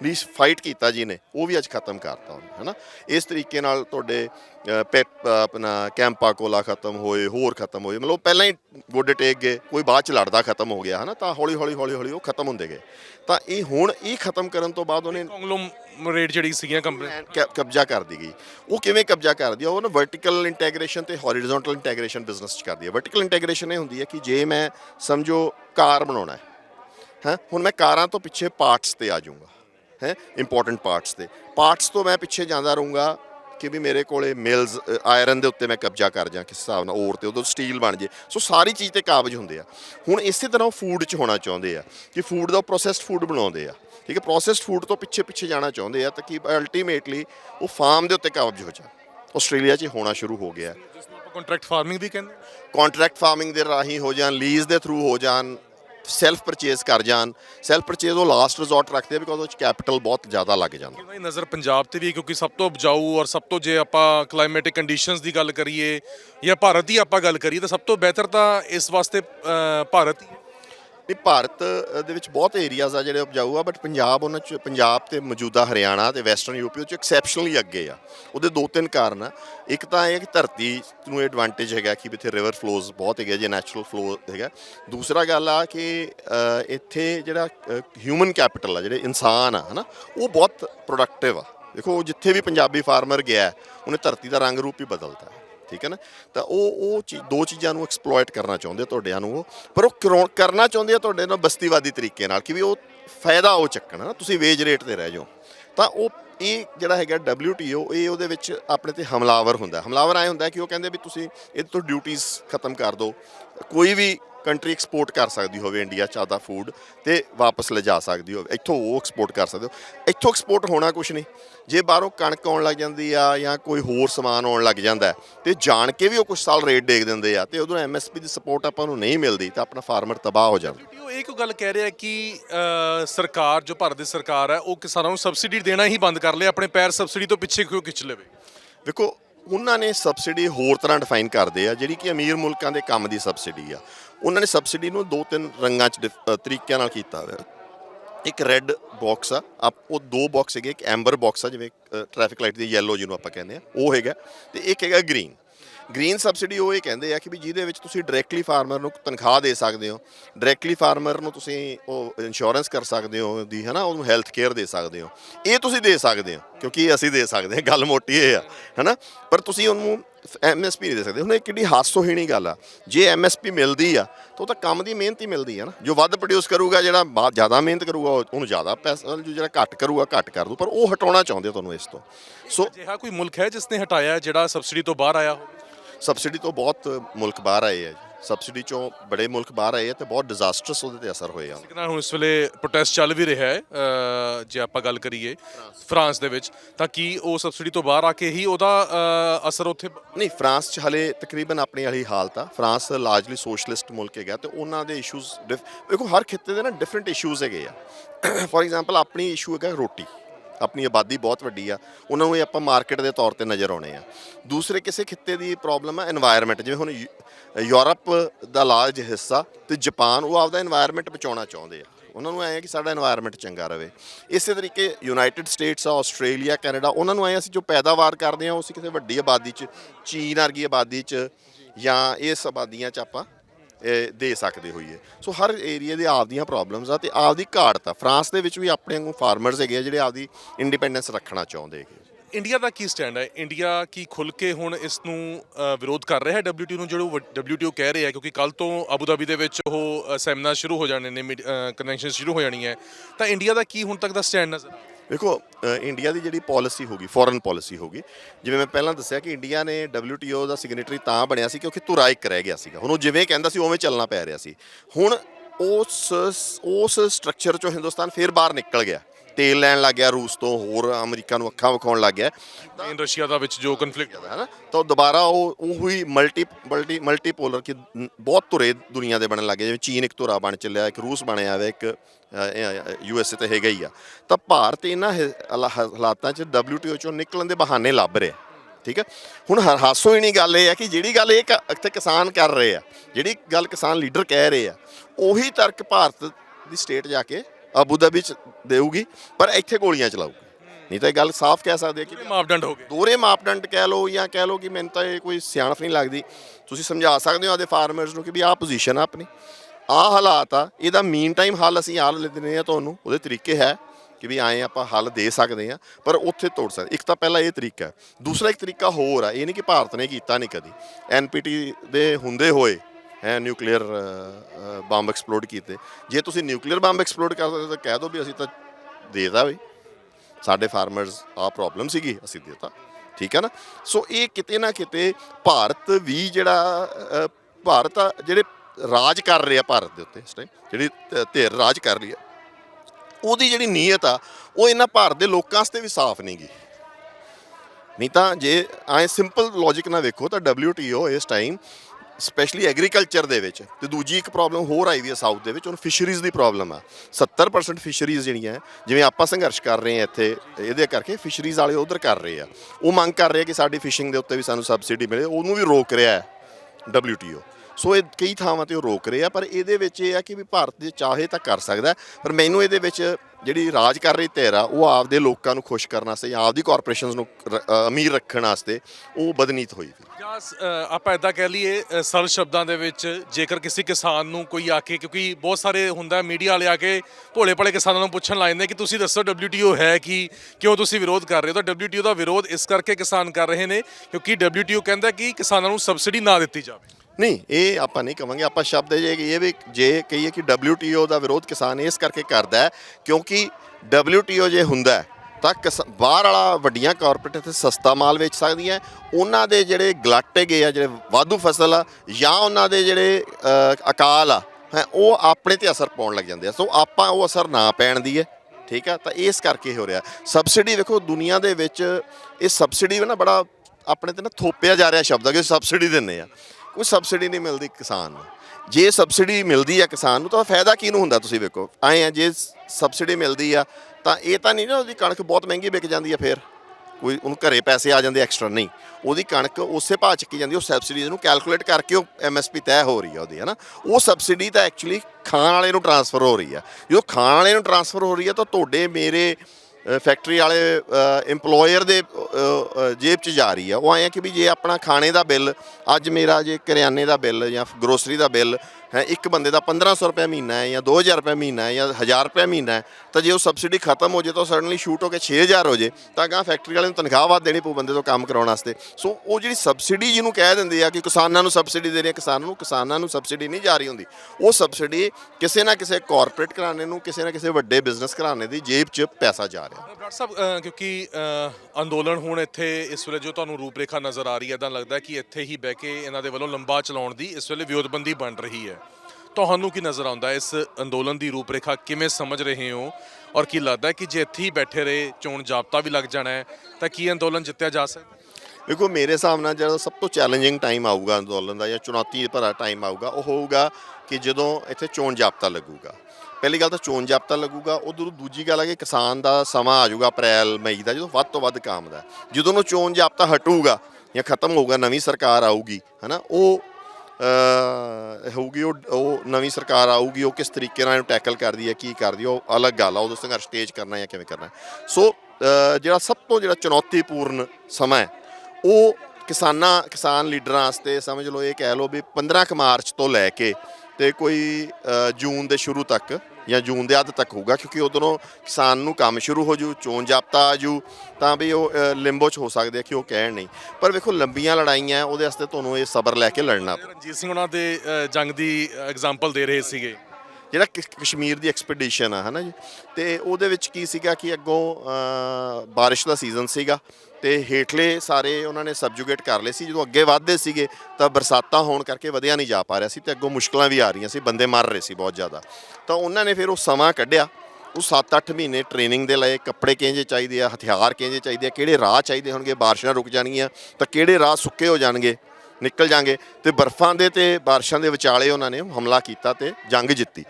Speaker 1: ਵੀ ਫਾਈਟ ਕੀਤਾ ਜੀ ਨੇ ਉਹ ਵੀ ਅੱਜ ਖਤਮ ਕਰਤਾ ਉਹਨੇ ਹੈਨਾ। ਇਸ ਤਰੀਕੇ ਨਾਲ ਤੁਹਾਡੇ ਅ, ਪੈਪ ਆਪਣਾ ਕੈਂਪਾ ਕੋਲਾ ਖਤਮ ਹੋਏ ਹੋਰ ਖਤਮ ਹੋਏ। ਮਤਲਬ ਪਹਿਲਾਂ ਹੀ ਗੋਡੇ ਟੇਕ ਗਏ ਕੋਈ ਬਾਅਦ ਚ ਲੜਦਾ ਖਤਮ ਹੋ ਗਿਆ ਹਨਾ? ਤਾਂ ਹੌਲੀ ਹੌਲੀ ਹੌਲੀ ਹੌਲੀ ਉਹ ਖਤਮ ਹੁੰਦੇ ਗਏ। ਤਾਂ ਇਹ ਹੁਣ ਇਹ ਖਤਮ ਕਰਨ ਤੋਂ ਬਾਅਦ ਉਹਨੇ
Speaker 2: ਕੰਗਲੋਮਰੇਟ ਜਿਹੜੀ ਸੀਗੀਆਂ ਕੰਪਨੀ
Speaker 1: ਕਬਜ਼ਾ ਕਰਦੀ ਗਈ। ਉਹ ਕਿਵੇਂ ਕਬਜ਼ਾ ਕਰਦੀ ਆ? ਉਹ ਨਾ ਵਰਟੀਕਲ ਇੰਟੀਗ੍ਰੇਸ਼ਨ ਤੇ ਹੌਰੀਜ਼ੌਨਟਲ ਇੰਟੀਗ੍ਰੇਸ਼ਨ ਬਿਜ਼ਨਸ ਚ ਕਰਦੀ ਹੈ ਵਰਟੀਕਲ ਇੰਟੀਗ੍ਰੇਸ਼ਨ ਇਹ ਹੁੰਦੀ ਹੈ ਕਿ ਜੇ ਮੈਂ ਸਮਝੋ ਕਾਰ ਬਣਾਉਣਾ ਹੈ ਹੈ? ਹੁਣ ਮੈਂ ਕਾਰਾਂ ਤੋਂ ਪਿੱਛੇ ਪਾਰਟਸ ਤੇ ਆ ਜਾਊਂਗਾ ਹੈ? ਇੰਪੋਰਟੈਂਟ ਪਾਰਟਸ ਤੇ। ਪਾਰਟਸ ਤੋਂ ਮੈਂ ਪਿੱਛੇ ਜਾਂਦਾ ਰਹੂੰਗਾ ਕਿ ਵੀ ਮੇਰੇ ਕੋਲੇ ਮਿਲਸ ਆਇਰਨ ਦੇ ਉੱਤੇ ਮੈਂ ਕਬਜ਼ਾ ਕਰ ਜਾਂ ਕਿਸ ਹਿਸਾਬ ਨਾਲ ਔਰ ਤੇ ਉਦੋਂ ਸਟੀਲ ਬਣ ਜੇ। ਸੋ ਸਾਰੀ ਚੀਜ਼ ਤੇ ਕਾਬਜ ਹੁੰਦੇ ਆ। ਹੁਣ ਇਸੇ ਤਰ੍ਹਾਂ ਫੂਡ 'ਚ ਹੋਣਾ ਚਾਹੁੰਦੇ ਆ ਕਿ ਫੂਡ ਦਾ ਪ੍ਰੋਸੈਸਡ ਫੂਡ ਬਣਾਉਂਦੇ ਆ। ਠੀਕ ਹੈ ਪ੍ਰੋਸੈਸਡ ਫੂਡ ਤੋਂ ਪਿੱਛੇ ਪਿੱਛੇ ਜਾਣਾ ਚਾਹੁੰਦੇ ਆ ਤਾਂ ਕਿ ਅਲਟੀਮੇਟਲੀ ਉਹ ਫਾਰਮ ਦੇ ਉੱਤੇ ਕਾਬਜ ਹੋ ਜਾ ਆਸਟ੍ਰੇਲੀਆ 'ਚ ਹੋਣਾ ਸ਼ੁਰੂ ਹੋ ਗਿਆ।
Speaker 2: ਕੰਟਰੈਕਟ ਫਾਰਮਿੰਗ ਵੀ ਕਹਿੰਦੇ।
Speaker 1: ਕੰਟਰੈਕਟ ਫਾਰਮਿੰਗ ਦੇ ਰਾਹੀਂ ਹੋ ਜਾਣ ਲੀਜ਼ ਦੇ ਥਰੂ ਹੋ ਜਾਣ। ਸੈਲਫ ਪਰਚੇਸ ਕਰ ਜਾਣ ਸੈਲਫ ਪਰਚੇਜ਼ ਉਹ ਲਾਸਟ ਰਿਜ਼ੋਰਟ ਰੱਖਦੇ ਆ ਬਿਕੋਜ਼ ਉਹ 'ਚ ਕੈਪੀਟਲ ਬਹੁਤ ਜ਼ਿਆਦਾ ਲੱਗ ਜਾਂਦਾ।
Speaker 2: ਕਿਉਂਕਿ ਨਜ਼ਰ ਪੰਜਾਬ ਤੇ ਵੀ ਕਿਉਂਕਿ ਸਭ ਤੋਂ ਉਪਜਾਊ ਔਰ ਸਭ ਤੋਂ ਜੇ ਆਪਾਂ ਕਲਾਈਮੈਟਿਕ ਕੰਡੀਸ਼ਨਸ ਦੀ ਗੱਲ ਕਰੀਏ ਜਾਂ ਭਾਰਤ ਦੀ ਆਪਾਂ ਗੱਲ ਕਰੀਏ ਤਾਂ ਸਭ ਤੋਂ ਬਿਹਤਰ ਤਾਂ ਇਸ ਵਾਸਤੇ ਭਾਰਤ ਹੀ ਹੈ।
Speaker 1: ਨਹੀਂ ਭਾਰਤ ਦੇ ਵਿੱਚ ਬਹੁਤ ਏਰੀਆਜ਼ ਆ ਜਿਹੜੇ ਉਪਜਾਊ ਆ ਬਟ ਪੰਜਾਬ ਉਹਨਾਂ ਚ, ਪੰਜਾਬ ਤੇ ਮੌਜੂਦਾ ਹਰਿਆਣਾ ਤੇ ਵੈਸਟਰਨ ਯੂਪੀ ਉਹ ਚ ਐਕਸੈਪਸ਼ਨਲੀ ਅੱਗੇ ਆ। ਉਹਦੇ ਦੋ ਤਿੰਨ ਕਾਰਨ ਆ। ਇੱਕ ਤਾਂ ਇਹ ਹੈ ਕਿ ਧਰਤੀ ਨੂੰ ਐਡਵਾਂਟੇਜ ਹੈਗਾ ਕਿ ਇੱਥੇ ਰਿਵਰ ਫਲੋਜ਼ ਬਹੁਤ ਹੈਗੇ ਜੇ ਨੈਚੁਰਲ ਫਲੋ ਹੈਗਾ। ਦੂਸਰਾ ਗੱਲ ਆ ਕਿ ਇੱਥੇ ਜਿਹੜਾ ਹਿਊਮਨ ਕੈਪੀਟਲ ਆ, ਜਿਹੜੇ ਇਨਸਾਨ ਆ, ਹਨਾ, ਉਹ ਬਹੁਤ ਪ੍ਰੋਡਕਟਿਵ ਆ। ਦੇਖੋ ਜਿੱਥੇ ਵੀ ਪੰਜਾਬੀ ਫਾਰਮਰ ਗਿਆ, ਉਹਨੇ ਧਰਤੀ ਦਾ ਰੰਗ ਰੂਪ ਹੀ ਬਦਲਤਾ। ਠੀਕ ਹੈ ਨਾ? ਤਾਂ ਉਹ ਉਹ ਚੀ- ਦੋ ਚੀਜ਼ਾਂ ਨੂੰ ਐਕਸਪਲੋਇਟ ਕਰਨਾ ਚਾਹੁੰਦੇ ਆ ਤੁਹਾਡਿਆਂ ਨੂੰ ਉਹ। ਪਰ ਉਹ ਕਰੋ- ਕਰਨਾ ਚਾਹੁੰਦੇ ਆ ਤੁਹਾਡੇ ਨਾਲ ਬਸਤੀਵਾਦੀ ਤਰੀਕੇ ਨਾਲ ਕਿ ਵੀ ਉਹ ਫਾਇਦਾ ਉਹ ਚੱਕਣ ਨਾ? ਤੁਸੀਂ ਵੇਜ ਰੇਟ ਤੇ ਰਹਿ ਜਾਓ। ਤਾਂ ਉਹ, ਇਹ ਜਿਹੜਾ ਹੈਗਾ WTO ਇਹ ਉਹਦੇ ਵਿੱਚ ਆਪਣੇ ਤੇ ਹਮਲਾਵਰ ਹੁੰਦਾ। ਹਮਲਾਵਰ ਆਏ ਹੁੰਦਾ ਕਿ ਉਹ ਕਹਿੰਦੇ ਵੀ ਤੁਸੀਂ ਇਹਦੇ ਤੋਂ ਡਿਊਟੀਆਂ ਖਤਮ ਕਰ ਦਿਓ ਕੋਈ ਵੀ ਕੰਟਰੀ ਐਕਸਪੋਰਟ ਕਰ ਸਕਦੀ ਹੋਵੇ ਇੰਡੀਆ ਚ ਆਦਾ ਫੂਡ ਤੇ ਵਾਪਸ ਲਿਜਾ ਸਕਦੀ ਹੋਵੇ। ਇੱਥੋਂ ਉਹ ਐਕਸਪੋਰਟ ਕਰ ਸਕਦੇ ਹੋ। ਇੱਥੋਂ ਐਕਸਪੋਰਟ ਹੋਣਾ ਕੁਝ ਨਹੀਂ। ਜੇ ਬਾਹਰੋਂ ਕਣਕ ਆਉਣ ਲੱਗ ਜਾਂਦੀ ਆ ਜਾਂ ਕੋਈ ਹੋਰ ਸਮਾਨ ਆਉਣ ਲੱਗ ਜਾਂਦਾ ਤੇ ਜਾਣ ਕੇ ਵੀ ਉਹ ਕੁਝ ਸਾਲ ਰੇਟ ਡੇਗ ਦਿੰਦੇ ਆ ਤੇ ਉਦੋਂ ਐਮਐਸਪੀ ਦੀ ਸਪੋਰਟ ਆਪਾਂ ਨੂੰ ਨਹੀਂ ਮਿਲਦੀ ਤਾਂ ਆਪਣਾ ਫਾਰਮਰ ਤਬਾਹ ਹੋ ਜਾਂਦਾ।
Speaker 2: ਉਹ ਇੱਕ ਗੱਲ ਕਹਿ ਰਿਹਾ ਕਿ ਸਰਕਾਰ ਜੋ ਭਾਰਤ ਦੀ ਸਰਕਾਰ ਹੈ ਉਹ ਕਿਸਾਨਾਂ ਨੂੰ ਸਬਸਿਡੀ ਦੇਣਾ ਹੀ ਬੰਦ ਕਰ ਲਿਆ ਆਪਣੇ ਪੈਰ ਸਬਸਿਡੀ ਤੋਂ ਪਿੱਛੇ ਕਿਉਂ ਖਿੱਚ ਲਵੇ?
Speaker 1: ਵੇਖੋ ਉਹਨਾਂ ਨੇ ਸਬਸਿਡੀ ਹੋਰ ਤਰ੍ਹਾਂ ਡਿਫਾਈਨ ਕਰਦੇ ਆ, ਜਿਹੜੀ ਕਿ ਅਮੀਰ ਮੁਲਕਾਂ ਦੇ ਕੰਮ ਦੀ ਸਬਸਿਡੀ ਆ। ਉਹਨਾਂ ਨੇ ਸਬਸਿਡੀ ਨੂੰ ਦੋ ਤਿੰਨ ਰੰਗਾਂ ਚ ਡਿਫ- ਤਰੀਕਿਆਂ ਨਾਲ ਕੀਤਾ ਹੋਇਆ। ਇੱਕ ਰੈੱਡ ਬਾਕਸ ਆ, ਆਪ ਉਹ ਦੋ ਬਾਕਸ ਹੈਗੇ, ਇੱਕ ਐਂਬਰ ਬਾਕਸ ਆ, ਜਿਵੇਂ ਟ੍ਰੈਫਿਕ ਲਾਈਟ ਦੀ ਯੈਲੋ ਜਿਹਨੂੰ ਆਪਾਂ ਕਹਿੰਦੇ ਆ, ਉਹ ਹੈਗਾ। ਤੇ ਇੱਕ ਹੈਗਾ ਗ੍ਰੀਨ ਗ੍ਰੀਨ ਸਬਸਿਡੀ ਉਹ ਇਹ ਕਹਿੰਦੇ ਆ ਕਿ ਵੀ ਜਿਹਦੇ ਵਿੱਚ ਤੁਸੀਂ ਡਾਇਰੈਕਟਲੀ ਫਾਰਮਰ ਨੂੰ ਤਨਖਾਹ ਦੇ ਸਕਦੇ ਹੋ ਡਾਇਰੈਕਟਲੀ ਫਾਰਮਰ ਨੂੰ ਤੁਸੀਂ ਉਹ ਇੰਸ਼ੋਰੈਂਸ ਕਰ ਸਕਦੇ ਹੋ ਦੀ, ਹਨਾ, ਉਹਨੂੰ ਹੈਲਥ ਕੇਅਰ ਦੇ ਸਕਦੇ ਹੋ। ਇਹ ਤੁਸੀਂ ਦੇ ਸਕਦੇ ਹੋ, ਕਿਉਂਕਿ ਇਹ ਅਸੀਂ ਦੇ ਸਕਦੇ ਹਾਂ, ਗੱਲ ਮੋਟੀ ਇਹ ਆ, ਹਨਾ। ਪਰ ਤੁਸੀਂ ਉਹਨੂੰ ਐਮਐਸਪੀ ਨਹੀਂ ਦੇ ਸਕਦੇ। ਹੁਣ ਇਹ ਕਿੱਡੀ ਹਾਸੋਹੀਣੀ ਗੱਲ ਆ। ਜੇ ਐਮਐਸਪੀ ਮਿਲਦੀ ਆ, ਤਾਂ ਉਹ ਤਾਂ ਕੰਮ ਦੀ ਮਿਹਨਤ ਹੀ ਮਿਲਦੀ ਆ ਨਾ। ਜੋ ਵੱਧ ਪ੍ਰੋਡਿਊਸ ਕਰੂਗਾ, ਜਿਹੜਾ ਬਾਅਦ ਜ਼ਿਆਦਾ ਮਿਹਨਤ ਕਰੂਗਾ ਉਹਨੂੰ ਜ਼ਿਆਦਾ ਪੈਸਾ, ਜੋ ਜਿਹੜਾ ਘੱਟ ਕਰੂਗਾ, ਘੱਟ ਕਰ ਦੂ। ਪਰ ਉਹ ਹਟਾਉਣਾ ਚਾਹੁੰਦੇ ਆ ਤੁਹਾਨੂੰ ਇਸ ਤੋਂ। ਸੋ
Speaker 2: ਅਜਿਹਾ ਕੋਈ ਮੁਲਕ ਹੈ ਜਿਸ ਨੇ ਹਟਾਇਆ, ਜਿਹੜਾ ਸਬਸਿਡੀ ਤੋਂ ਬਾਹਰ ਆਇਆ ਹੋਵੇ?
Speaker 1: ਸਬਸਿਡੀ ਤੋਂ ਬਹੁਤ ਮੁਲਕ ਬਾਹਰ ਆਏ ਆ ਜੀ। ਸਬਸਿਡੀ ਚੋਂ ਬੜੇ ਮੁਲਕ ਬਾਹਰ ਆਏ ਆ ਤੇ ਬਹੁਤ ਡਿਜ਼ਾਸਟਰਸ ਉਹਦੇ ਤੇ ਅਸਰ ਹੋਏ ਆ।
Speaker 2: ਕਿਨਾਂ ਹੁਣ ਇਸ ਵੇਲੇ ਪ੍ਰੋਟੈਸਟ ਚੱਲ ਵੀ ਰਿਹਾ ਹੈ ਅ, ਜੇ ਆਪਾਂ ਗੱਲ ਕਰੀਏ ਫਰਾਂਸ। ਦੇ ਵਿੱਚ ਤਾਂ ਕੀ ਉਹ ਸਬਸਿਡੀ ਤੋਂ ਬਾਹਰ ਆ ਕੇ ਹੀ ਉਹਦਾ ਅ, ਅਸਰ ਉੱਥੇ
Speaker 1: ਨਹੀਂ ਫਰਾਂਸ 'ਚ ਹਲੇ ਤਕਰੀਬਨ ਆਪਣੀ ਵਾਲੀ ਹਾਲਤ ਆ। ਫਰਾਂਸ ਲਾਰਜਲੀ ਸੋਸ਼ਲਿਸਟ ਮੁਲਕ ਹੈਗਾ ਤੇ ਉਹਨਾਂ ਦੇ ਇਸ਼ੂਜ਼ ਦੇਖੋ ਹਰ ਖਿੱਤੇ ਦੇ ਨਾ ਡਿਫਰੈਂਟ ਇਸ਼ੂਜ਼ ਹੈਗੇ ਆ। ਫੋਰ ਐਗਜ਼ਾਮਪਲ ਆਪਣੀ ਇਸ਼ੂ ਹੈਗਾ ਰੋਟੀ। ਆਪਣੀ ਆਬਾਦੀ ਬਹੁਤ ਵੱਡੀ ਆ, ਉਹਨਾਂ ਨੂੰ ਇਹ ਆਪਾਂ ਮਾਰਕੀਟ ਦੇ ਤੌਰ ਤੇ ਨਜ਼ਰ ਆਉਣੇ ਆ। ਦੂਸਰੇ ਕਿਸੇ ਖਿੱਤੇ ਦੀ ਪ੍ਰੋਬਲਮ ਆ এনवायरमेंट ਜਿਵੇਂ ਹੁਣ ਯੂਰਪ ਦਾ ਲਾਰਜ ਹਿੱਸਾ ਤੇ ਜਾਪਾਨ, ਉਹ ਆਪਦਾ এনवायरमेंट ਬਚਾਉਣਾ ਚਾਹੁੰਦੇ ਆ। ਉਹਨਾਂ ਨੂੰ ਆਇਆ ਕਿ ਸਾਡਾ এনवायरमेंट ਚੰਗਾ ਰਹੇ ਇਸੇ ਤਰੀਕੇ ਯੂਨਾਈਟਿਡ ਸਟੇਟਸ ਆ ਆਸਟ੍ਰੇਲੀਆ ਕੈਨੇਡਾ ਉਹਨਾਂ ਨੂੰ ਆਇਆ ਅਸੀਂ ਜੋ ਪੈਦਾਵਾਰ ਕਰਦੇ ਆ, ਉਹ ਅਸੀਂ ਕਿਸੇ ਵੱਡੀ ਆਬਾਦੀ 'ਚ, ਚੀਨ ਵਰਗੀ ਆਬਾਦੀ 'ਚ ਜਾਂ ਇਸ ਆਬਾਦੀਆਂ 'ਚ ਆਪਾਂ ਦੇ ਸਕਦੇ ਹੋਈਏ। ਸੋ ਹਰ ਏਰੀਆ ਦੇ ਆਪਦੀਆਂ ਪ੍ਰੋਬਲਮਸ ਆ ਤੇ ਆਪਦੀ ਘਾਟ ਆ ਫਰਾਂਸ ਦੇ ਵਿੱਚ ਵੀ ਆਪਣੇ ਵਾਂਗੂ ਫਾਰਮਰਸ ਹੈਗੇ ਆ ਜਿਹੜੇ ਆਪਦੀ ਇੰਡੀਪੈਂਡੈਂਸ ਰੱਖਣਾ ਚਾਹੁੰਦੇ ਹੈਗੇ
Speaker 2: ਇੰਡੀਆ ਦਾ ਕੀ ਸਟੈਂਡ ਹੈ? ਇੰਡੀਆ ਕੀ ਖੁੱਲ ਕੇ ਹੁਣ ਇਸ ਨੂੰ ਵਿਰੋਧ ਕਰ ਰਿਹਾ ਹੈ WTO ਨੂੰ, ਜਿਹੜਾ WTO ਕਹਿ ਰਿਹਾ ਹੈ ਕਿਉਂਕਿ ਕੱਲ ਤੋਂ ਆਬੂ ਧਾਬੀ ਦੇ ਵਿੱਚ ਉਹ ਸੈਮੀਨਾਰ ਸ਼ੁਰੂ ਹੋ ਜਾਣੇ ਨੇ ਕਨਵੈਨਸ਼ਨ ਸ਼ੁਰੂ ਹੋ ਜਾਣੀ ਹੈ ਤਾਂ ਇੰਡੀਆ ਦਾ ਕੀ ਹੁਣ ਤੱਕ ਦਾ ਸਟੈਂਡ ਨਜ਼ਰ ਆ?
Speaker 1: ਦੇਖੋ ਇੰਡੀਆ ਦੀ ਜਿਹੜੀ ਪਾਲਿਸੀ ਹੋਗੀ ਫੋਰਨ ਪਾਲਿਸੀ ਹੋਗੀ ਜਿਵੇਂ ਮੈਂ ਪਹਿਲਾਂ ਦੱਸਿਆ ਕਿ ਇੰਡੀਆ ਨੇ WTO ਦਾ ਸਿਗਨੇਟਰੀ ਤਾਂ ਬਣਿਆ ਸੀ ਕਿਉਂਕਿ ਧੁਰਾ ਇੱਕ ਰਹਿ ਗਿਆ ਸੀਗਾ। ਹੁਣ ਉਹ ਜਿਵੇਂ ਕਹਿੰਦਾ ਸੀ, ਉਵੇਂ ਚੱਲਣਾ ਪੈ ਰਿਹਾ ਸੀ। ਹੁਣ ਉਸ ਉਸ ਸਟਰਕਚਰ ਚੋਂ ਹਿੰਦੁਸਤਾਨ ਫੇਰ ਬਾਹਰ ਨਿਕਲ ਗਿਆ। ਤੇਲ ਲੈਣ ਲੱਗ ਗਿਆ ਰੂਸ ਤੋਂ ਹੋਰ ਅਮਰੀਕਾ ਨੂੰ ਅੱਖਾਂ ਵਿਖਾਉਣ ਲੱਗ ਗਿਆ।
Speaker 2: ਇਨ ਰਸ਼ੀਆ ਦਾ ਵਿੱਚ ਜੋ ਕਨਫਲਿਕਟ
Speaker 1: ਹੈ ਨਾ। ਤਾਂ ਦੁਬਾਰਾ ਉਹ ਉਹ ਹੀ ਮਲਟੀ ਮਲਟੀ ਮਲਟੀਪੋਲਰ ਕਿ ਬਹੁਤ ਧੁਰੇ ਦੁਨੀਆ ਦੇ ਬਣਨ ਲੱਗੇ ਜਿਵੇਂ ਚੀਨ ਇੱਕ ਧੁਰਾ ਬਣ ਚੱਲਿਆ ਇੱਕ ਰੂਸ ਬਣਿਆ ਹੋਇਆ ਇੱਕ ਯੂ ਐਸ ਏ ਤੇ ਹੈਗਾ ਹੀ ਆ। ਤਾਂ ਭਾਰਤ ਇਹਨਾਂ ਹਾਲਾਤਾਂ 'ਚ WTO ਚੋਂ ਨਿਕਲਣ ਦੇ ਬਹਾਨੇ ਲੱਭ ਰਿਹਾ। ਠੀਕ ਹੈ ਹੁਣ ਹਾਸੋ ਹੀ ਨਹੀਂ ਗੱਲ ਇਹ ਹੈ ਕਿ ਜਿਹੜੀ ਗੱਲ ਇਹ ਇੱਥੇ ਕਿਸਾਨ ਕਰ ਰਹੇ ਆ ਜਿਹੜੀ ਗੱਲ ਕਿਸਾਨ ਲੀਡਰ ਕਹਿ ਰਹੇ ਆ ਉਹੀ ਤਰਕ ਭਾਰਤ ਦੀ ਸਟੇਟ ਜਾ ਕੇ ਆਬੂ ਧਾਬੀ ਚ ਦੇਊਗੀ ਪਰ ਇੱਥੇ ਗੋਲੀਆਂ ਚਲਾਊਗੀ। ਨਹੀਂ ਤਾਂ ਇਹ ਗੱਲ ਸਾਫ਼ ਕਹਿ ਸਕਦੇ ਆ ਕਿ
Speaker 2: ਮਾਪਦੰਡ ਹੋ ਗਏ।
Speaker 1: ਦੋਰੇ ਮਾਪਦੰਡ ਕਹਿ ਲਓ ਜਾਂ ਕਹਿ ਲਓ ਕਿ ਮੈਨੂੰ ਤਾਂ ਇਹ ਕੋਈ ਸਿਆਣਪ ਨਹੀਂ ਲੱਗਦੀ। ਤੁਸੀਂ ਸਮਝਾ ਸਕਦੇ ਹੋ ਆਦੇ ਫਾਰਮਰਸ ਨੂੰ ਕਿ ਵੀ ਆਹ ਪੋਜੀਸ਼ਨ ਆ ਆਪਣੀ। ਆਹ ਹਾਲਾਤ ਆ ਇਹਦਾ ਮੀਨ ਟਾਈਮ ਹੱਲ ਅਸੀਂ ਆਹ ਲੈਂਦੇ ਆ ਤੁਹਾਨੂੰ। ਉਹਦੇ ਤਰੀਕੇ ਹੈ ਕਿ ਵੀ ਆਏ ਆਪਾਂ ਹੱਲ ਦੇ ਸਕਦੇ ਆ ਪਰ ਉੱਥੇ ਤੋੜ ਸਕਦੇ। ਇੱਕ ਤਾਂ ਪਹਿਲਾਂ ਇਹ ਤਰੀਕਾ ਦੂਸਰਾ ਇੱਕ ਤਰੀਕਾ ਹੋਰ ਆ ਇਹ ਨਹੀਂ ਕਿ ਭਾਰਤ ਨੇ ਕੀਤਾ ਨਹੀਂ ਕਦੀ। ਐਨਪੀਟੀ ਦੇ ਹੁੰਦੇ ਹੋਏ ਹੈ ਨਿਊਕਲੀਅਰ ਬੰਬ ਐਕਸਪਲੋਡ ਕੀਤੇ। ਜੇ ਤੁਸੀਂ ਨਿਊਕਲੀਅਰ ਬੰਬ ਐਕਸਪਲੋਡ ਕਰ ਸਕਦੇ ਤਾਂ ਕਹਿ ਦਿਓ ਵੀ ਅਸੀਂ ਤਾਂ ਦੇਦਾ ਵੀ ਸਾਡੇ ਫਾਰਮਰਸ ਆ ਪ੍ਰੋਬਲਮ ਸੀਗੀ, ਅਸੀਂ ਦਿੱਤਾ ਠੀਕ ਹੈ ਨਾ? ਸੋ ਇਹ ਕਿਤੇ ਨਾ ਕਿਤੇ ਭਾਰਤ ਵੀ ਜਿਹੜਾ ਭਾਰਤ ਜਿਹੜੇ ਰਾਜ ਕਰ ਰਿਹਾ ਭਾਰਤ ਦੇ ਉੱਤੇ ਇਸ ਟਾਈਮ ਜਿਹੜੀ ਧ- ਧਿਰ ਰਾਜ ਕਰ ਰਹੀ ਹੈ ਉਹਦੀ ਜਿਹੜੀ ਨੀਅਤ ਆ, ਉਹ ਇਹਨਾਂ ਭਾਰਤ ਦੇ ਲੋਕਾਂ ਵਾਸਤੇ ਵੀ ਸਾਫ਼ ਨਹੀਂਗੀ ਨਹੀਂ ਤਾਂ ਜੇ ਐ ਸਿੰਪਲ ਲੌਜੀਕ ਨਾਲ ਵੇਖੋ ਤਾਂ WTO ਇਸ ਟਾਈਮ ਸਪੈਸ਼ਲੀ ਐਗਰੀਕਲਚਰ ਦੇ ਵਿੱਚ ਤੇ ਦੂਜੀ ਇੱਕ ਪ੍ਰੋਬਲਮ ਹੋਰ ਆਈ ਵੀ ਹੈ ਸਾਊਥ ਦੇ ਵਿੱਚ, ਉਹਨੂੰ ਫਿਸ਼ਰੀਜ਼ ਦੀ ਪ੍ਰੋਬਲਮ ਆ। 70% ਫਿਸ਼ਰੀਜ਼ ਜਿਹੜੀਆਂ, ਜਿਵੇਂ ਆਪਾਂ ਸੰਘਰਸ਼ ਕਰ ਰਹੇ ਹਾਂ ਇੱਥੇ, ਇਹਦੇ ਕਰਕੇ ਫਿਸ਼ਰੀਜ਼ ਵਾਲੇ ਉਧਰ ਕਰ ਰਹੇ ਆ। ਉਹ ਮੰਗ ਕਰ ਰਹੇ ਆ ਕਿ ਸਾਡੀ ਫਿਸ਼ਿੰਗ ਦੇ ਉੱਤੇ ਵੀ ਸਾਨੂੰ ਸਬਸਿਡੀ ਮਿਲੇ, ਉਹਨੂੰ ਵੀ ਰੋਕ ਰਿਹਾ ਹੈ WTO ਸੋ ਇਹ ਕਈ ਥਾਵਾਂ ਤੇ ਉਹ ਰੋਕ ਰਹੇ ਆ, ਪਰ ਇਹਦੇ ਵਿੱਚ ਇਹ ਆ ਕਿ ਵੀ ਭਾਰਤ ਦੇ ਚਾਹੇ ਤਾਂ ਕਰ ਸਕਦਾ ਪਰ ਮੈਨੂੰ ਇਹਦੇ ਵਿੱਚ ਜਿਹੜੀ ਰਾਜ ਕਰ ਰਹੀ ਧਿਰ ਆ ਉਹ ਆਪਦੇ ਲੋਕਾਂ ਨੂੰ ਖੁਸ਼ ਕਰਨ ਵਾਸਤੇ ਜਾਂ ਆਪਦੀ ਕਾਰਪੋਰੇਸ਼ਨਸ ਨੂੰ ਰ- ਅ, ਅਮੀਰ ਰੱਖਣ ਵਾਸਤੇ ਉਹ ਬਦਨੀਤ ਹੋਈ ਫਿਰ
Speaker 2: ਜਾਂ ਸ- ਅ, ਆਪਾਂ ਇਦਾਂ ਕਹਿ ਲਈਏ ਅ, ਸਰਲ ਸ਼ਬਦਾਂ ਦੇ ਵਿੱਚ ਜੇਕਰ ਕਿਸੇ ਕਿਸਾਨ ਨੂੰ ਕੋਈ ਆ ਕੇ ਕਿਉਂਕਿ ਬਹੁਤ ਸਾਰੇ ਹੁੰਦਾ ਮੀਡੀਆ ਵਾਲੇ ਆ ਕੇ ਭੋਲੇ ਭਾਲੇ ਕਿਸਾਨਾਂ ਨੂੰ ਪੁੱਛਣ ਲੱਗ ਜਾਂਦੇ ਕਿ ਤੁਸੀਂ ਦੱਸੋ WTO ਹੈ ਕੀ ਕਿਉਂ ਤੁਸੀਂ ਵਿਰੋਧ ਕਰ ਰਹੇ ਹੋ? ਤਾਂ WTO ਦਾ ਵਿਰੋਧ ਇਸ ਕਰਕੇ ਕਿਸਾਨ ਕਰ ਰਹੇ ਨੇ ਕਿਉਂਕਿ WTO ਕਹਿੰਦਾ ਕਿ ਕਿਸਾਨਾਂ ਨੂੰ ਸਬਸਿਡੀ ਨਾ ਦਿੱਤੀ ਜਾਵੇ।
Speaker 1: ਨਹੀਂ, ਇਹ ਆਪਾਂ ਨਹੀਂ ਕਵਾਂਗੇ। ਆਪਾਂ ਸ਼ਬਦ ਇਹ ਇਹ ਵੀ, ਜੇ ਕਹੀਏ ਕਿ WTO ਦਾ ਵਿਰੋਧ ਕਿਸਾਨ ਇਸ ਕਰਕੇ ਕਰਦਾ ਹੈ ਕਿਉਂਕਿ WTO ਜੇ ਹੁੰਦਾ ਤਾਂ ਕਿਸ- ਬਾਹਰ ਵਾਲਾ ਵੱਡੀਆਂ ਕਾਰਪੋਰੇਟ ਇੱਥੇ ਸਸਤਾ ਮਾਲ ਵੇਚ ਸਕਦੀਆਂ ਉਹਨਾਂ ਦੇ ਜਿਹੜੇ ਗਲਾਟੇ ਗਏ ਆ, ਜਿਹੜੇ ਵਾਧੂ ਫਸਲ ਆ, ਜਾਂ ਉਹਨਾਂ ਦੇ ਜਿਹੜੇ ਅਕਾਲ ਆ, ਹੈ, ਉਹ ਆਪਣੇ ਤੇ ਅਸਰ ਪਾਉਣ ਲੱਗ ਜਾਂਦੇ ਆ। ਸੋ ਆਪਾਂ ਉਹ ਅਸਰ ਨਾ ਪੈਣ ਦੀ ਹੈ, ਠੀਕ ਆ? ਤਾਂ ਇਸ ਕਰਕੇ ਹੋ ਰਿਹਾ। ਸਬਸਿਡੀ ਵੇਖੋ, ਦੁਨੀਆ ਦੇ ਵਿੱਚ ਇਹ ਸਬਸਿਡੀ ਨਾ ਬੜਾ ਆਪਣੇ ਤੇ ਨਾ ਥੋਪਿਆ ਜਾ ਰਿਹਾ ਸ਼ਬਦ ਆ ਕਿ ਸਬਸਿਡੀ ਦਿੰਦੇ ਆ। ਕੋਈ ਸਬਸਿਡੀ ਨਹੀਂ ਮਿਲਦੀ ਕਿਸਾਨ ਨੂੰ। ਜੇ ਸਬਸਿਡੀ ਮਿਲਦੀ ਆ ਕਿਸਾਨ ਨੂੰ ਤਾਂ ਫਾਇਦਾ ਕਿਹਨੂੰ ਹੁੰਦਾ ਤੁਸੀਂ ਵੇਖੋ। ਆਏ ਆ, ਜੇ ਸਬਸਿਡੀ ਮਿਲਦੀ ਆ ਤਾਂ ਇਹ ਤਾਂ ਨਹੀਂ ਨਾ ਉਹਦੀ ਕਣਕ ਬਹੁਤ ਮਹਿੰਗੀ ਵਿਕ ਜਾਂਦੀ ਆ ਫੇਰ। ਕੋਈ ਉਹਨੂੰ ਘਰੇ ਪੈਸੇ ਆ ਜਾਂਦੇ, ਐਕਸਟਰਾ ਨਹੀਂ। ਉਹਦੀ ਕਣਕ ਉਸੇ ਭਾਅ ਚੱਕੀ ਜਾਂਦੀ, ਉਹ ਸਬਸਿਡੀਜ਼ ਨੂੰ ਕੈਲਕੂਲੇਟ ਕਰਕੇ ਉਹ ਐਮਐਸਪੀ ਤੈਅ ਹੋ ਰਹੀ ਆ ਉਹਦੀ ਹਨਾ ਉਹ ਸਬਸਿਡੀ ਤਾਂ ਐਕਚੁਅਲੀ ਖਾਣ ਵਾਲੇ ਨੂੰ ਟਰਾਂਸਫਰ ਹੋ ਰਹੀ ਆ। ਜਦੋਂ ਖਾਣ ਵਾਲੇ ਨੂੰ ਟਰਾਂਸਫਰ ਹੋ ਰਹੀ ਆ ਤਾਂ ਤੁਹਾਡੇ, ਮੇਰੇ ਫੈਕਟਰੀ ਵਾਲੇ EMPLOYER ਦੇ ਜੇਬ 'ਚ ਜਾ ਰਹੀ ਆ। ਉਹ ਆਏ ਆ ਕਿ ਵੀ ਜੇ ਆਪਣਾ ਖਾਣੇ ਦਾ ਬਿੱਲ ਅੱਜ ਮੇਰਾ ਜੇ ਕਰਿਆਨੇ ਦਾ ਬਿੱਲ ਜਾਂ ਗਰੋਸਰੀ ਦਾ ਬਿੱਲ ਹੈ, ਇੱਕ ਬੰਦੇ ਦਾ 1500 ਰੁਪਏ ਮਹੀਨਾ ਹੈ ਜਾਂ 2000 ਰੁਪਏ ਮਹੀਨਾ ਹੈ ਜਾਂ 1000 ਰੁਪਏ ਮਹੀਨਾ ਹੈ, ਤਾਂ ਜੇ ਉਹ ਸਬਸਿਡੀ ਖਤਮ ਹੋ ਜੇ ਤਾਂ ਸਡਨਲੀ ਸ਼ੂਟ ਹੋ ਕੇ 6000 ਹੋ ਜੇ, ਤਾਂ ਗਾਂ ਫੈਕਟਰੀ ਵਾਲਿਆਂ ਨੂੰ ਤਨਖਾਹ ਵੱਧ ਦੇਣੀ ਪਊ ਬੰਦੇ ਤੋਂ ਕੰਮ ਕਰਾਉਣ ਵਾਸਤੇ। ਸੋ ਉਹ ਜਿਹੜੀ ਸਬਸਿਡੀ ਜਿਹਨੂੰ ਕਹਿ ਦਿੰਦੇ ਆ ਕਿ ਕਿਸਾਨਾਂ ਨੂੰ ਸਬਸਿਡੀ ਦੇ ਰਹੇ ਕਿਸਾਨਾਂ ਨੂੰ ਕਿਸਾਨਾਂ ਨੂੰ ਸਬਸਿਡੀ ਨਹੀਂ ਜਾ ਰਹੀ ਹੁੰਦੀ, ਉਹ ਸਬਸਿਡੀ ਕਿਸੇ ਨਾ ਕਿਸੇ ਕਾਰਪੋਰੇਟ ਘਰਾਣੇ ਨੂੰ, ਕਿਸੇ ਨਾ ਕਿਸੇ ਵੱਡੇ ਬਿਜ਼ਨਸ ਘਰਾਣੇ ਦੀ ਜੇਬ 'ਚ ਪੈਸਾ ਜਾ ਰਿਹਾ।
Speaker 2: ਡਾਕਟਰ ਸਾਹਿਬ ਕਿਉਂਕਿ ਅੰਦੋਲਨ ਹੁਣ ਇੱਥੇ ਇਸ ਵੇਲੇ ਜੋ ਤੁਹਾਨੂੰ ਰੂਪਰੇਖਾ ਨਜ਼ਰ ਆ ਰਹੀ ਹੈ ਤਾਂ ਲੱਗਦਾ ਕਿ ਇੱਥੇ ਹੀ ਬਹਿ ਕੇ ਇਹਨਾਂ ਦੇ ਵੱਲੋਂ ਲੰਬਾ ਚਲਾਉਣ ਦੀ ਇਸ ਵੇਲੇ ਵਿਉਂਤਬੰਦੀ ਬਣ ਰਹੀ ਹੈ। ਤੁਹਾਨੂੰ ਕੀ ਨਜ਼ਰ ਆਉਂਦਾ ਇਸ ਅੰਦੋਲਨ ਦੀ ਰੂਪਰੇਖਾ? ਕਿਵੇਂ ਸਮਝ ਰਹੇ ਹੋ? ਔਰ ਕੀ ਲੱਗਦਾ ਕਿ ਜੇ ਇੱਥੇ ਹੀ ਬੈਠੇ ਰਹੇ, ਚੋਣ ਜਾਬਤਾ ਵੀ ਲੱਗ ਜਾਣਾ ਹੈ, ਤਾਂ ਕੀ ਅੰਦੋਲਨ ਜਿੱਤਿਆ ਜਾ ਸਕਦਾ
Speaker 1: ਦੇਖੋ, ਮੇਰੇ ਹਿਸਾਬ ਨਾਲ ਜਿਹੜਾ ਸਭ ਤੋਂ ਚੈਲੰਜਿੰਗ ਟਾਈਮ ਆਊਗਾ ਅੰਦੋਲਨ ਦਾ ਜਾਂ ਚੁਣੌਤੀ ਭਰਾ ਟਾਈਮ ਆਊਗਾ, ਉਹ ਹੋਊਗਾ ਕਿ ਜਦੋਂ ਇੱਥੇ ਚੋਣ ਜਾਬਤਾ ਲੱਗੂਗਾ। ਪਹਿਲੀ ਗੱਲ ਤਾਂ ਚੋਣ ਜਾਬਤਾ ਲੱਗੂਗਾ, ਉਧਰ ਦੂਜੀ ਗੱਲ ਹੈ ਕਿ ਕਿਸਾਨ ਦਾ ਸਮਾਂ ਆ ਜਾਊਗਾ ਅਪ੍ਰੈਲ, ਮਈ ਦਾ, ਜਦੋਂ ਵੱਧ ਤੋਂ ਵੱਧ ਕੰਮ ਦਾ। ਜਦੋਂ ਨੂੰ ਚੋਣ ਜਾਬਤਾ ਹਟੂਗਾ ਜਾਂ ਖਤਮ ਹੋਊਗਾ, ਨਵੀਂ ਸਰਕਾਰ ਆਊਗੀ, ਹਨਾ, ਉਹ ਹੋਊਗੀ ਉਹ ਉਹ ਨਵੀਂ ਸਰਕਾਰ ਆਊਗੀ, ਉਹ ਕਿਸ ਤਰੀਕੇ ਨਾਲ ਇਹਨੂੰ ਟੈਕਲ ਕਰਦੀ ਹੈ, ਕੀ ਕਰਦੀ ਹੈ, ਉਹ ਅਲੱਗ ਗੱਲ ਆ ਉਹਦਾ ਸੰਘਰਸ਼ ਤੇਜ਼ ਕਰਨਾ ਜਾਂ ਕਿਵੇਂ ਕਰਨਾ ਸੋ ਜਿਹੜਾ ਸਭ ਤੋਂ ਜਿਹੜਾ ਚੁਣੌਤੀਪੂਰਨ ਸਮਾਂ ਹੈ, ਉਹ ਕਿਸਾਨਾਂ, ਕਿਸਾਨ ਲੀਡਰਾਂ ਵਾਸਤੇ ਸਮਝ ਲਓ, ਇਹ ਕਹਿ ਲਓ ਵੀ 15 ਕੁ ਮਾਰਚ ਤੋਂ ਲੈ ਕੇ ਤੇ ਕੋਈ ਜੂਨ ਦੇ ਸ਼ੁਰੂ ਤੱਕ ਜਾਂ ਜੂਨ ਦੇ ਅੱਧ ਤੱਕ ਹੋਊਗਾ, ਕਿਉਂਕਿ ਉਦੋਂ ਕਿਸਾਨ ਨੂੰ ਕੰਮ ਸ਼ੁਰੂ ਹੋ ਜੂ, ਚੋਣ ਜਾਪਤਾ ਆ ਜੂ, ਤਾਂ ਵੀ ਉਹ ਲਿੰਬੋ 'ਚ ਹੋ ਸਕਦੇ ਆ ਕਿ ਉਹ ਕਹਿਣ ਨਹੀਂ। ਪਰ ਵੇਖੋ, ਲੰਬੀਆਂ ਲੜਾਈਆਂ, ਉਹਦੇ ਵਾਸਤੇ ਤੁਹਾਨੂੰ ਇਹ ਸਬਰ ਲੈ ਕੇ ਲੜਨਾ
Speaker 2: ਰਣਜੀਤ ਸਿੰਘ ਉਹਨਾਂ ਦੇ ਜੰਗ ਦੀ ਐਗਜ਼ਾਮਪਲ ਦੇ ਰਹੇ ਸੀਗੇ।
Speaker 1: ਜਿਹੜਾ ਕਿ- ਕਸ਼ਮੀਰ ਦੀ ਐਕਸਪੀਡੀਸ਼ਨ ਆ ਹਨਾ ਜੀ? ਤੇ ਉਹਦੇ ਵਿੱਚ ਕੀ ਸੀਗਾ ਕਿ ਅੱਗੋਂ ਅ, ਬਾਰਿਸ਼ ਦਾ ਸੀਜ਼ਨ ਸੀਗਾ ਤੇ ਹੇਠਲੇ ਸਾਰੇ ਉਹਨਾਂ ਨੇ ਸਬਜੂਗੇਟ ਕਰ ਲਏ ਸੀ। ਜਦੋਂ ਅੱਗੇ ਵਧਦੇ ਸੀਗੇ ਤਾਂ ਬਰਸਾਤਾਂ ਹੋਣ ਕਰਕੇ ਵਧਿਆ ਨਹੀਂ ਜਾ ਪਾ ਰਿਹਾ ਸੀ ਤੇ ਅੱਗੋਂ ਮੁਸ਼ਕਲਾਂ ਵੀ ਆ ਰਹੀਆਂ ਸੀ ਬੰਦੇ ਮਰ ਰਹੇ ਸੀ ਬਹੁਤ ਜ਼ਿਆਦਾ। ਤਾਂ ਉਹਨਾਂ ਨੇ ਫਿਰ ਉਹ ਸਮਾਂ ਕੱਢਿਆ। ਉਹ 7-8 ਮਹੀਨੇ ਟ੍ਰੇਨਿੰਗ ਦੇ ਲਈ ਕੱਪੜੇ ਕਿਹੋ ਚਾਹੀਦੇ ਆ ਹਥਿਆਰ ਕਿਹੋ ਚਾਹੀਦੇ ਆ ਕਿਹੜੇ ਰਾਹ ਚਾਹੀਦੇ ਹੋਣਗੇ ਬਾਰਿਸ਼ਾਂ ਰੁਕ ਜਾਣਗੀਆਂ ਤਾਂ ਕਿਹੜੇ ਰਾਹ ਸੁੱਕੇ ਹੋ ਜਾਣਗੇ? ਨਿਕਲ ਜਾਣਗੇ ਤੇ ਬਰਫ਼ਾਂ ਦੇ ਤੇ ਬਾਰਿਸ਼ਾਂ ਦੇ ਵਿਚਾਲੇ ਉਹਨਾਂ ਨੇ ਹਮਲਾ ਕੀਤਾ ਤੇ ਜੰਗ ਜਿੱਤੀ।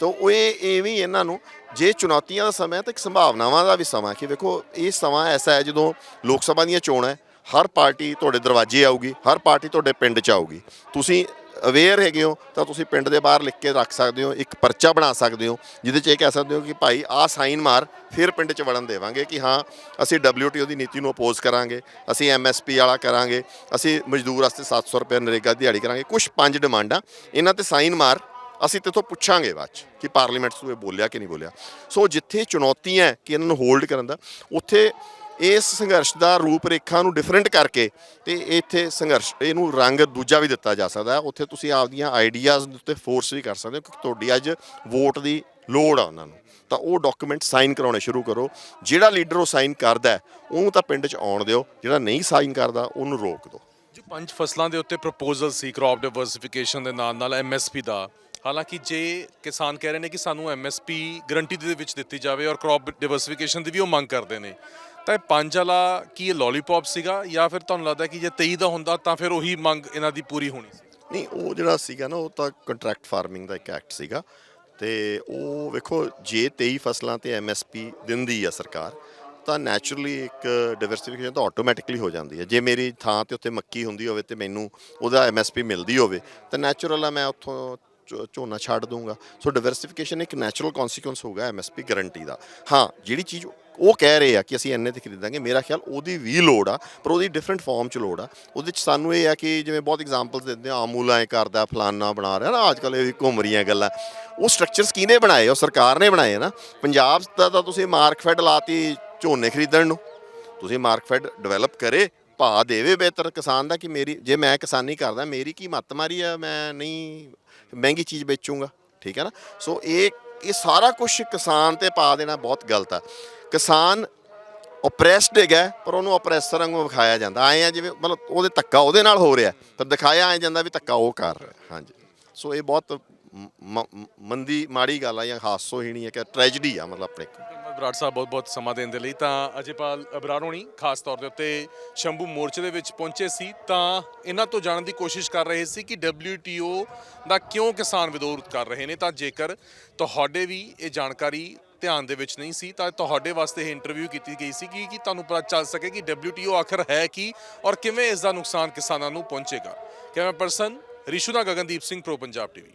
Speaker 1: ਤਾਂ ਉਹ ਇਹ ਇਹ ਵੀ ਇਹਨਾਂ ਨੂੰ ਜੇ ਚੁਣੌਤੀਆਂ ਦਾ ਸਮਾਂ ਹੈ ਤਾਂ ਇੱਕ ਸੰਭਾਵਨਾਵਾਂ ਦਾ ਵੀ ਸਮਾਂ ਕਿ ਵੇਖੋ, ਇਹ ਸਮਾਂ ਐਸਾ ਹੈ ਜਦੋਂ ਲੋਕ ਸਭਾ ਦੀਆਂ ਚੋਣਾਂ ਹੈ, ਹਰ ਪਾਰਟੀ ਤੁਹਾਡੇ ਦਰਵਾਜ਼ੇ ਆਊਗੀ, ਹਰ ਪਾਰਟੀ ਤੁਹਾਡੇ ਪਿੰਡ 'ਚ ਆਊਗੀ। ਤੁਸੀਂ ਅਵੇਅਰ ਹੈਗੇ ਹੋ, ਤਾਂ ਤੁਸੀਂ ਪਿੰਡ ਦੇ ਬਾਹਰ ਲਿਖ ਕੇ ਰੱਖ ਸਕਦੇ ਹੋ, ਇੱਕ ਪਰਚਾ ਬਣਾ ਸਕਦੇ ਹੋ, ਜਿਹਦੇ 'ਚ ਇਹ ਕਹਿ ਸਕਦੇ ਹੋ ਕਿ ਭਾਈ ਆਹ ਸਾਈਨ ਮਾਰ, ਫਿਰ ਪਿੰਡ 'ਚ ਵੜਨ ਦੇਵਾਂਗੇ ਕਿ ਹਾਂ, ਅਸੀਂ WTO ਦੀ ਨੀਤੀ ਨੂੰ ਅਪੋਜ਼ ਕਰਾਂਗੇ, ਅਸੀਂ MSP ਵਾਲਾ ਕਰਾਂਗੇ, ਅਸੀਂ ਮਜ਼ਦੂਰ ਵਾਸਤੇ 700 ਰੁਪਏ ਨਰੇਗਾ ਦਿਹਾੜੀ ਕਰਾਂਗੇ ਕੁਝ ਪੰਜ ਡਿਮਾਂਡਾਂ, ਇਹਨਾਂ ਤੇ ਸਾਈਨ ਮਾਰ, ਅਸੀਂ ਤੇਥੋਂ ਪੁੱਛਾਂਗੇ ਬਾਅਦ 'ਚ ਕਿ ਪਾਰਲੀਮੈਂਟ 'ਚ ਇਹ ਬੋਲਿਆ ਕਿ ਨਹੀਂ ਬੋਲਿਆ। ਸੋ ਜਿੱਥੇ ਚੁਣੌਤੀਆਂ ਹੈ ਕਿ ਇਹਨਾਂ ਨੂੰ ਹੋਲਡ ਕਰਨ ਦਾ, ਉੱਥੇ ਇਸ ਸੰਘਰਸ਼ ਦਾ ਰੂਪ ਰੇਖਾ ਨੂੰ ਡਿਫਰੈਂਟ ਕਰਕੇ ਤੇ ਇੱਥੇ ਸੰਘਰਸ਼ ਇਹਨੂੰ ਰੰਗ ਦੂਜਾ ਵੀ ਦਿੱਤਾ ਜਾ ਸਕਦਾ ਉੱਥੇ ਤੁਸੀਂ ਆਪਦੀਆਂ ਆਈਡੀਆਜ਼ ਦੇ ਉੱਤੇ ਫੋਰਸ ਵੀ ਕਰ ਸਕਦੇ ਹੋ ਕਿ ਤੁਹਾਡੀ ਅੱਜ ਵੋਟ ਦੀ ਲੋੜ ਆ ਉਹਨਾਂ ਨੂੰ। ਤਾਂ ਉਹ ਡਾਕੂਮੈਂਟ ਸਾਈਨ ਕਰਾਉਣੇ ਸ਼ੁਰੂ ਕਰੋ। ਜਿਹੜਾ ਲੀਡਰ ਉਹ ਸਾਈਨ ਕਰਦਾ ਹੈ, ਉਹਨੂੰ ਤਾਂ ਪਿੰਡ 'ਚ ਆਉਣ ਦਿਓ। ਜਿਹੜਾ ਨਹੀਂ ਸਾਈਨ ਕਰਦਾ ਉਹਨੂੰ ਰੋਕ ਦਿਓ।
Speaker 2: ਜੋ ਪੰਜ ਫਸਲਾਂ ਦੇ ਉੱਤੇ ਪ੍ਰਪੋਜ਼ਲ ਸੀ ਕ੍ਰੌਪ ਡਾਈਵਰਸਿਫਿਕੇਸ਼ਨ ਦੇ ਨਾਲ ਨਾਲ ਐਮਐਸਪੀ ਦਾ। ਹਾਲਾਂਕਿ ਜੇ ਕਿਸਾਨ ਕਹਿ ਰਹੇ ਨੇ ਕਿ ਸਾਨੂੰ ਐਮਐਸਪੀ ਗਰੰਟੀ ਦੇ ਵਿੱਚ ਦਿੱਤੀ ਜਾਵੇ ਔਰ ਕ੍ਰੌਪ ਡਾਈਵਰਸਿਫਿਕੇਸ਼ਨ ਦੀ ਵੀ ਉਹ ਮੰਗ ਕਰਦੇ ਨੇ। ਤਾਂ ਇਹ ਪੰਜ ਵਾਲਾ ਕੀ ਇਹ ਲੋਲੀਪੌਪ ਸੀਗਾ ਜਾਂ ਫਿਰ ਤੁਹਾਨੂੰ ਲੱਗਦਾ ਕਿ ਜੇ 23 ਦਾ ਹੁੰਦਾ ਤਾਂ ਫਿਰ ਉਹੀ ਮੰਗ ਇਹਨਾਂ ਦੀ ਪੂਰੀ ਹੋਣੀ ਸੀ?
Speaker 1: ਨਹੀਂ, ਉਹ ਜਿਹੜਾ ਸੀਗਾ ਨਾ, ਉਹ ਤਾਂ ਕੰਟਰੈਕਟ ਫਾਰਮਿੰਗ ਦਾ ਇੱਕ ਐਕਟ ਸੀਗਾ ਤੇ ਉਹ ਵੇਖੋ, ਜੇ 23 ਫਸਲਾਂ ਤੇ ਐਮਐਸਪੀ ਦਿੰਦੀ ਆ ਸਰਕਾਰ, ਤਾਂ ਨੈਚੁਰਲੀ ਇੱਕ ਡਾਈਵਰਸਿਫਿਕੇਸ਼ਨ ਤਾਂ ਆਟੋਮੈਟਿਕਲੀ ਹੋ ਜਾਂਦੀ ਹੈ ਜੇ ਮੇਰੀ ਥਾਂ ਤੇ ਉੱਤੇ ਮੱਕੀ ਹੁੰਦੀ ਹੋਵੇ ਤੇ ਮੈਨੂੰ ਉਹਦਾ ਐਮਐਸਪੀ ਮਿਲਦੀ ਹੋਵੇ, ਤਾਂ ਨੈਚੁਰਲ ਆ ਮੈਂ ਉੱਥੋਂ ਝੋ- ਝੋਨਾ ਛੱਡ ਦੂੰਗਾ ਸੋ ਡਾਈਵਰਸਿਫਿਕੇਸ਼ਨ ਇੱਕ ਨੈਚੁਰਲ ਕਨਸੀਕੁਐਂਸ ਹੋਗਾ ਐਮਐਸਪੀ ਗਾਰੰਟੀ ਦਾ। ਹਾਂ, ਜਿਹੜੀ ਚੀਜ਼ ਉਹ ਕਹਿ ਰਹੇ ਆ ਕਿ ਅਸੀਂ ਇੰਨੇ ਤੇ ਖਰੀਦਾਂਗੇ, ਮੇਰਾ ਖਿਆਲ ਉਹਦੀ ਵੀ ਲੋੜ ਆ, ਪਰ ਉਹਦੀ ਡਿਫਰੈਂਟ ਫਾਰਮ ਚ ਲੋੜ ਆ। ਉਹਦੇ ਚ ਸਾਨੂੰ ਇਹ ਆ ਕਿ ਜਿਵੇਂ ਬਹੁਤ ਐਗਜ਼ਾਮਪਲਸ ਦਿੰਦੇ ਆ, ਆਮੂਲਾ ਐ ਕਰਦਾ, ਫਲਾਨਾ ਬਣਾ ਰਿਹਾ ਨਾ ਅੱਜ ਕੱਲ ਇਹ ਵੀ ਘੁੰਮ ਰਹੀਆਂ ਗੱਲਾਂ। ਉਹ ਸਟਰਕਚਰਸ ਕਿਹਨੇ ਬਣਾਏ? ਉਹ ਸਰਕਾਰ ਨੇ ਬਣਾਏ ਨਾ। ਪੰਜਾਬ ਦਾ ਤਾਂ ਤੁਸੀਂ ਮਾਰਕਫੈਡ ਲਾਤੀ ਝੋਨੇ ਖਰੀਦਣ ਨੂੰ। ਤੁਸੀਂ ਮਾਰਕਫੈਡ ਡਿਵੈਲਪ ਕਰੇ ਭਾਅ ਦੇਵੇ ਬਿਹਤਰ। ਕਿਸਾਨ ਦਾ ਕਿ ਮੇਰੀ, ਜੇ ਮੈਂ ਕਿਸਾਨੀ ਕਰਦਾ, ਮੇਰੀ ਕੀ ਮੱਤ ਮਾਰੀ ਆ, ਮੈਂ ਨਹੀਂ, ਮਹਿੰਗੀ ਚੀਜ਼ ਵੇਚੂੰਗਾ। ਠੀਕ ਹੈ ਨਾ? ਸੋ ਇਹ ਇਹ ਸਾਰਾ ਕੁਝ ਕਿਸਾਨ ਤੇ ਪਾ ਦੇਣਾ ਬਹੁਤ ਗਲਤ ਆ। ਕਿਸਾਨ ਓਪਰੈਸਡ ਹੈਗਾ, ਪਰ ਉਹਨੂੰ ਓਪਰੈਸਰ ਵਾਂਗੂ ਵਿਖਾਇਆ ਜਾਂਦਾ। ਆਏ ਆ ਜਿਵੇਂ ਮਤਲਬ ਉਹਦੇ ਧੱਕਾ ਉਹਦੇ ਨਾਲ ਹੋ ਰਿਹਾ। ਪਰ ਦਿਖਾਇਆ ਐ ਜਾਂਦਾ ਵੀ ਧੱਕਾ ਉਹ ਕਰ ਰਿਹਾ। ਹਾਂਜੀ। ਸੋ ਇਹ ਬਹੁਤ ਮੰਦੀ, ਮਾੜੀ ਗੱਲ ਆ ਜਾਂ ਹਾਸੋਹੀਣੀ ਹੈ ਕਿ ਟ੍ਰੈਜਡੀ ਆ ਮਤਲਬ ਆਪਣੇ।
Speaker 2: ਬਰਾੜ ਸਾਹਿਬ ਬਹੁਤ ਬਹੁਤ ਸਮਾਂ ਦੇਣ ਦੇ ਲਈ। ਤਾਂ ਅਜੇਪਾਲ ਅਬਰਾਰ ਹੋਣੀ ਖਾਸ ਤੌਰ ਦੇ ਉੱਤੇ ਸ਼ੰਭੂ ਮੋਰਚੇ ਦੇ ਵਿੱਚ ਪਹੁੰਚੇ ਸੀ। ਤਾਂ ਇਹਨਾਂ ਤੋਂ ਜਾਣਨ ਦੀ ਕੋਸ਼ਿਸ਼ ਕਰ ਰਹੇ ਸੀ ਕਿ WTO ਦਾ ਕਿਉਂ ਕਿਸਾਨ ਵਿਰੋਧ ਕਰ ਰਹੇ ਨੇ। ਤਾਂ ਜੇਕਰ ਤੁਹਾਡੇ ਵੀ ਇਹ ਜਾਣਕਾਰੀ ਧਿਆਨ ਦੇ ਵਿੱਚ ਨਹੀਂ ਸੀ, ਤਾਂ ਤੁਹਾਡੇ ਵਾਸਤੇ ਇਹ ਇੰਟਰਵਿਊ ਕੀਤੀ ਗਈ ਸੀ ਕਿ ਕਿ ਤੁਹਾਨੂੰ ਪਤਾ ਚੱਲ ਸਕੇ ਕਿ WTO ਆਖਰ ਹੈ ਕੀ ਔਰ ਕਿਵੇਂ ਇਸ ਦਾ ਨੁਕਸਾਨ ਕਿਸਾਨਾਂ ਨੂੰ ਪਹੁੰਚੇਗਾ। ਕੈਮਰਾ ਪਰਸਨ ਰਿਸ਼ੂ ਦਾ ਗਗਨਦੀਪ ਸਿੰਘ, ਪ੍ਰੋ ਪੰਜਾਬ ਟੀਵੀ।